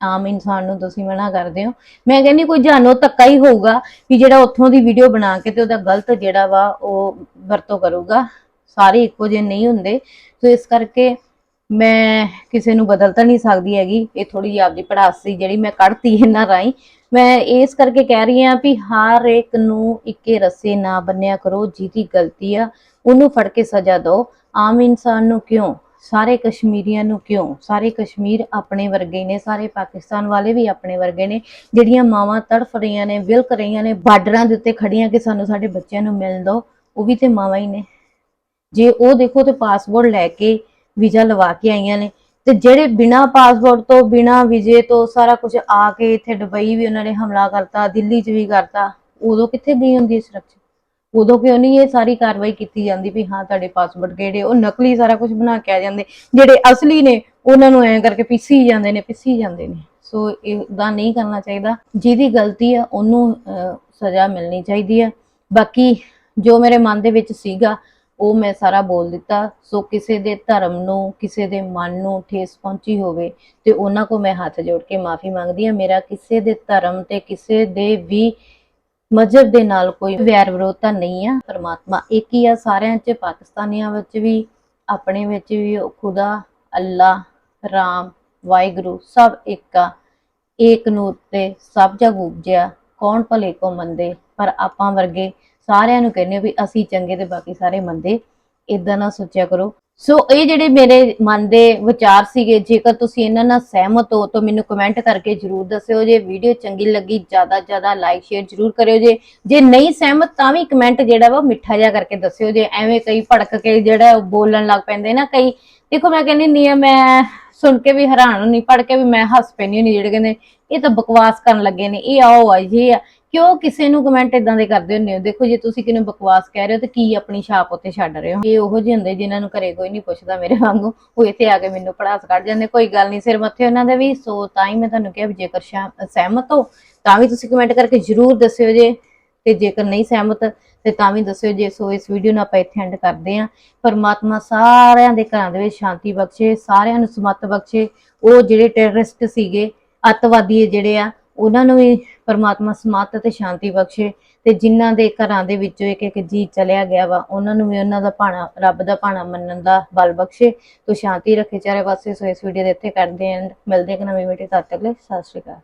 ਆਮ ਇਨਸਾਨ ਨੂੰ ਤੁਸੀਂ ਮਨਾ ਕਰਦੇ ਹੋ। ਮੈਂ ਕਹਿੰਦੀ ਕੋਈ ਜਾਨੋ ਧੱਕਾ ਹੀ ਹੋਊਗਾ ਵੀ ਜਿਹੜਾ ਉੱਥੋਂ ਦੀ ਵੀਡੀਓ ਬਣਾ ਕੇ ਤੇ ਉਹਦਾ ਗਲਤ ਜਿਹੜਾ ਵਾ ਉਹ ਵਰਤੋਂ ਕਰੂਗਾ। ਸਾਰੇ ਇੱਕੋ ਜਿਹੇ ਨਹੀਂ ਹੁੰਦੇ। ਸੋ ਇਸ ਕਰਕੇ ਮੈਂ ਕਿਸੇ ਨੂੰ ਬਦਲ ਤਾਂ ਨਹੀਂ ਸਕਦੀ ਹੈਗੀ। ਇਹ ਥੋੜੀ ਜਿਹੀ ਆਪਦੀ ਪੜਾਸ ਸੀ ਜਿਹੜੀ ਮੈਂ ਕੱਢਤੀ ਇਹਨਾਂ ਰਾਹੀਂ। ਮੈਂ ਇਸ ਕਰਕੇ ਕਹਿ ਰਹੀ ਹਾਂ ਵੀ ਹਰ ਇੱਕ ਨੂੰ ਇੱਕੇ ਰਸੇ ਨਾ ਬੰਨਿਆ ਕਰੋ, ਜਿਹਦੀ ਗਲਤੀ ਆ, ਉਹਨੂੰ ਫੜ ਕੇ ਸਜ਼ਾ ਦਿਓ। ਆਮ ਇਨਸਾਨ ਨੂੰ ਕਿਉਂ? ਸਾਰੇ ਕਸ਼ਮੀਰੀਆਂ ਨੂੰ ਕਿਉਂ? ਸਾਰੇ ਕਸ਼ਮੀਰ ਆਪਣੇ ਵਰਗੇ ਨੇ, ਸਾਰੇ ਪਾਕਿਸਤਾਨ ਵਾਲੇ ਵੀ ਆਪਣੇ ਵਰਗੇ ਨੇ, ਜਿਹੜੀਆਂ ਮਾਵਾਂ ਤੜਫ ਰਹੀਆਂ ਨੇ, ਵਿਲਕ ਰਹੀਆਂ ਨੇ, ਬਾਰਡਰਾਂ ਦੇ ਉੱਤੇ ਖੜੀਆਂ ਕਿ ਸਾਨੂੰ ਸਾਡੇ ਬੱਚਿਆਂ ਨੂੰ ਮਿਲ ਦੋ ਉਹ ਵੀ ਤੇ ਮਾਵਾਂ ਹੀ ਨੇ। ਜੇ ਉਹ ਦੇਖੋ ਤੇ ਪਾਸਪੋਰਟ ਲੈ ਕੇ ਵੀਜ਼ਾ ਲਵਾ ਕੇ ਆਈਆਂ ਨੇ, ਤੇ ਜਿਹੜੇ ਬਿਨਾ ਪਾਸਪੋਰਟ ਤੋਂ, ਬਿਨਾ ਵੀਜ਼ੇ ਤੋਂ ਸਾਰਾ ਕੁਝ ਆ ਕੇ ਇੱਥੇ ਦੁਬਈ ਵੀ ਉਹਨਾਂ ਨੇ ਹਮਲਾ ਕਰਤਾ, ਦਿੱਲੀ 'ਚ ਵੀ ਕਰਤਾ, ਉਦੋਂ ਕਿੱਥੇ ਗਈ ਹੁੰਦੀ ਸੁਰੱਖਿਆ? ਉਦੋਂ ਕਿਉਂ ਨਹੀਂ ਇਹ ਸਾਰੀ ਕਾਰਵਾਈ ਕੀਤੀ ਜਾਂਦੀ ਵੀ ਹਾਂ ਤੁਹਾਡੇ ਪਾਸਪੋਰਟ ਕਿਹੜੇ, ਉਹ ਨਕਲੀ ਸਾਰਾ ਕੁਝ ਬਣਾ ਕੇ ਆ ਜਾਂਦੇ। ਜਿਹੜੇ ਅਸਲੀ ਨੇ, ਉਹਨਾਂ ਨੂੰ ਐਂ ਕਰਕੇ ਪਿੱਸੀ ਜਾਂਦੇ ਨੇ, ਪਿੱਸੀ ਜਾਂਦੇ ਨੇ। ਸੋ ਇਹਦਾ ਨਹੀਂ ਕਰਨਾ ਚਾਹੀਦਾ। ਜਿਹਦੀ ਗਲਤੀ ਆ, ਉਹਨੂੰ ਸਜ਼ਾ ਮਿਲਣੀ ਚਾਹੀਦੀ ਹੈ ਬਾਕੀ ਜੋ ਮੇਰੇ ਮਨ ਦੇ ਵਿੱਚ ਸੀਗਾ, ਉਹ ਮੈਂ ਸਾਰਾ ਬੋਲ ਦਿੱਤਾ। ਸੋ ਕਿਸੇ ਦੇ ਧਰਮ ਨੂੰ, ਕਿਸੇ ਦੇ ਮਨ ਨੂੰ ਠੇਸ ਪਹੁੰਚੀ ਹੋਵੇ, ਤੇ ਉਹਨਾਂ ਕੋ ਮੈਂ ਹੱਥ ਜੋੜ ਕੇ ਮਾਫੀ ਮੰਗਦੀ ਹਾਂ ਮੇਰਾ ਕਿਸੇ ਦੇ ਧਰਮ ਤੇ ਕਿਸੇ ਦੇ ਵੀ ਮਜ਼ਹਬ ਦੇ ਨਾਲ ਕੋਈ ਵੈਰ ਵਿਰੋਧਤਾ ਨਹੀਂ ਆ, ਪਰਮਾਤਮਾ ਇੱਕ ਹੀ ਆ ਸਾਰਿਆਂ 'ਚ, ਪਾਕਿਸਤਾਨੀਆਂ ਵਿੱਚ ਵੀ, ਆਪਣੇ ਵਿੱਚ ਵੀ ਉਹ ਖੁਦਾ ਅੱਲਾ ਰਾਮ, ਵਾਹਿਗੁਰੂ ਸਭ ਇੱਕ ਆ। ਏਕ ਨੂਰ ਤੇ ਸਭ ਜਗ ਉਪਜਿਆ ਕੌਣ ਭਲੇ ਕੋ ਮੰਦੇ? ਪਰ ਆਪਾਂ ਵਰਗੇ ਸਾਰਿਆਂ ਨੂੰ ਕਹਿੰਦੇ ਵੀ ਅਸੀਂ ਚੰਗੇ ਤੇ ਬਾਕੀ ਸਾਰੇ ਮੰਦੇ। ਇਦਾਂ ਨਾ ਸੋਚਿਆ ਕਰੋ। ਸੋ ਇਹ ਜਿਹੜੇ ਮੇਰੇ ਮਨ ਦੇ ਵਿਚਾਰ ਸੀਗੇ, ਜੇਕਰ ਤੁਸੀਂ ਇਹਨਾਂ ਨਾਲ ਸਹਿਮਤ ਹੋ, ਤਾਂ ਮੈਨੂੰ ਕਮੈਂਟ ਕਰਕੇ ਜਰੂਰ ਦੱਸਿਓ ਜੇ ਵੀਡੀਓ ਚੰਗੀ ਲੱਗੀ, ਜ਼ਿਆਦਾ ਜ਼ਿਆਦਾ ਲਾਈਕ ਸ਼ੇਅਰ ਜਰੂਰ ਕਰਿਓ ਜੇ। ਜੇ ਨਹੀਂ ਸਹਿਮਤ, ਤਾਂ ਵੀ ਕਮੈਂਟ ਜਿਹੜਾ ਵਾ ਮਿੱਠਾ ਜਿਹਾ ਕਰਕੇ ਦੱਸਿਓ ਜੇ। ਐਵੇਂ ਕਈ ਭੜਕ ਕੇ ਜਿਹੜਾ ਬੋਲਣ ਲੱਗ ਪੈਂਦੇ ਨਾ ਕਈ। ਦੇਖੋ, ਮੈਂ ਕਹਿੰਦੀ ਨਹੀਂ ਆ, ਮੈਂ ਸੁਣ ਕੇ ਵੀ ਹੈਰਾਨ ਹੁੰਨੀ ਪੜ ਕੇ ਵੀ ਮੈਂ ਹੱਸ ਪੈਂਦੀ ਹੁੰਨੀ ਜਿਹੜੇ ਕਹਿੰਦੇ, ਇਹ ਤਾਂ ਬਕਵਾਸ ਕਰਨ ਲੱਗੇ ਨੇ, ਇਹ ਆਓ ਆ ਜੀ ਆ। ਕਿਉਂ ਕਿਸੇ ਨੂੰ ਕਮੈਂਟ ਇਦਾਂ ਦੇ ਕਰਦੇ ਹੁੰਦੇ ਹੋ? ਦੇਖੋ, ਜੇ ਤੁਸੀਂ ਕਿਨੂੰ ਬਕਵਾਸ ਕਹਿ ਰਹੇ ਹੋ ਤੇ ਕੀ ਆਪਣੀ ਛਾਪ ਉੱਤੇ ਛੱਡ ਰਹੇ ਹੋ? ਇਹ ਉਹੋ ਜਿਹੇ ਹੁੰਦੇ ਜਿਨ੍ਹਾਂ ਨੂੰ ਘਰੇ ਕੋਈ ਨਹੀਂ ਪੁੱਛਦਾ ਮੇਰੇ ਵਾਂਗੂ, ਉਹ ਇੱਥੇ ਆ ਕੇ ਮੈਨੂੰ ਪੜਾਸ ਕੱਢ ਜਾਂਦੇ। ਕੋਈ ਗੱਲ ਨਹੀਂ ਸਿਰ ਮੱਥੇ ਉਹਨਾਂ ਦੇ ਵੀ, ਸੋ ਤਾਂ ਹੀ ਮੈਂ ਤੁਹਾਨੂੰ ਕਿਹਾ ਜੇਕਰ ਸਹਿਮਤ ਹੋ, ਤਾਂ ਵੀ ਤੁਸੀਂ ਕਮੈਂਟ ਕਰਕੇ ਜਰੂਰ ਦੱਸਿਓ ਜੇ। ਤੇ ਜੇਕਰ ਨਹੀਂ ਸਹਿਮਤ, ਤੇ ਤਾਂ ਵੀ ਦੱਸਿਓ ਜੇ। ਸੋ ਇਸ ਵੀਡੀਓ ਨੂੰ ਆਪਾਂ ਇੱਥੇ ਐਂਡ ਕਰਦੇ ਆਂ ਪਰਮਾਤਮਾ ਸਾਰਿਆਂ ਦੇ ਘਰਾਂ ਦੇ ਵਿੱਚ ਸ਼ਾਂਤੀ ਬਖਸ਼ੇ, ਸਾਰਿਆਂ ਨੂੰ ਸਮੱਤ ਬਖਸ਼ੇ। ਉਹ ਜਿਹੜੇ ਟੈਰਰਿਸਟ ਸੀਗੇ, ਅੱਤਵਾਦੀ ਜਿਹੜੇ ਆ, ਉਹਨਾਂ ਨੂੰ ਵੀ ਪਰਮਾਤਮਾ ਸਮੱਤ ਅਤੇ ਸ਼ਾਂਤੀ ਬਖਸ਼ੇ ਤੇ ਜਿਨ੍ਹਾਂ ਦੇ ਘਰਾਂ ਦੇ ਵਿੱਚੋਂ ਇੱਕ ਇੱਕ ਜੀ ਚਲਿਆ ਗਿਆ ਵਾ, ਉਹਨਾਂ ਨੂੰ ਵੀ ਉਹਨਾਂ ਦਾ ਭਾਣਾ, ਰੱਬ ਦਾ ਭਾਣਾ ਮੰਨਣ ਦਾ ਬਲ ਬਖਸ਼ੇ। ਤੋ ਸ਼ਾਂਤੀ ਰੱਖੇ ਚਾਰੇ ਪਾਸੇ, ਸੋ ਇਸ ਵੀਡੀਓ ਦੇ ਇੱਥੇ ਕਰਦੇ ਆਂ ਮਿਲਦੇ ਇੱਕ ਨਵੀਂ ਵੀਡੀਓ ਤਦ ਤੱਕ ਲਈ। ਸਤਿ ਸ਼੍ਰੀ ਅਕਾਲ।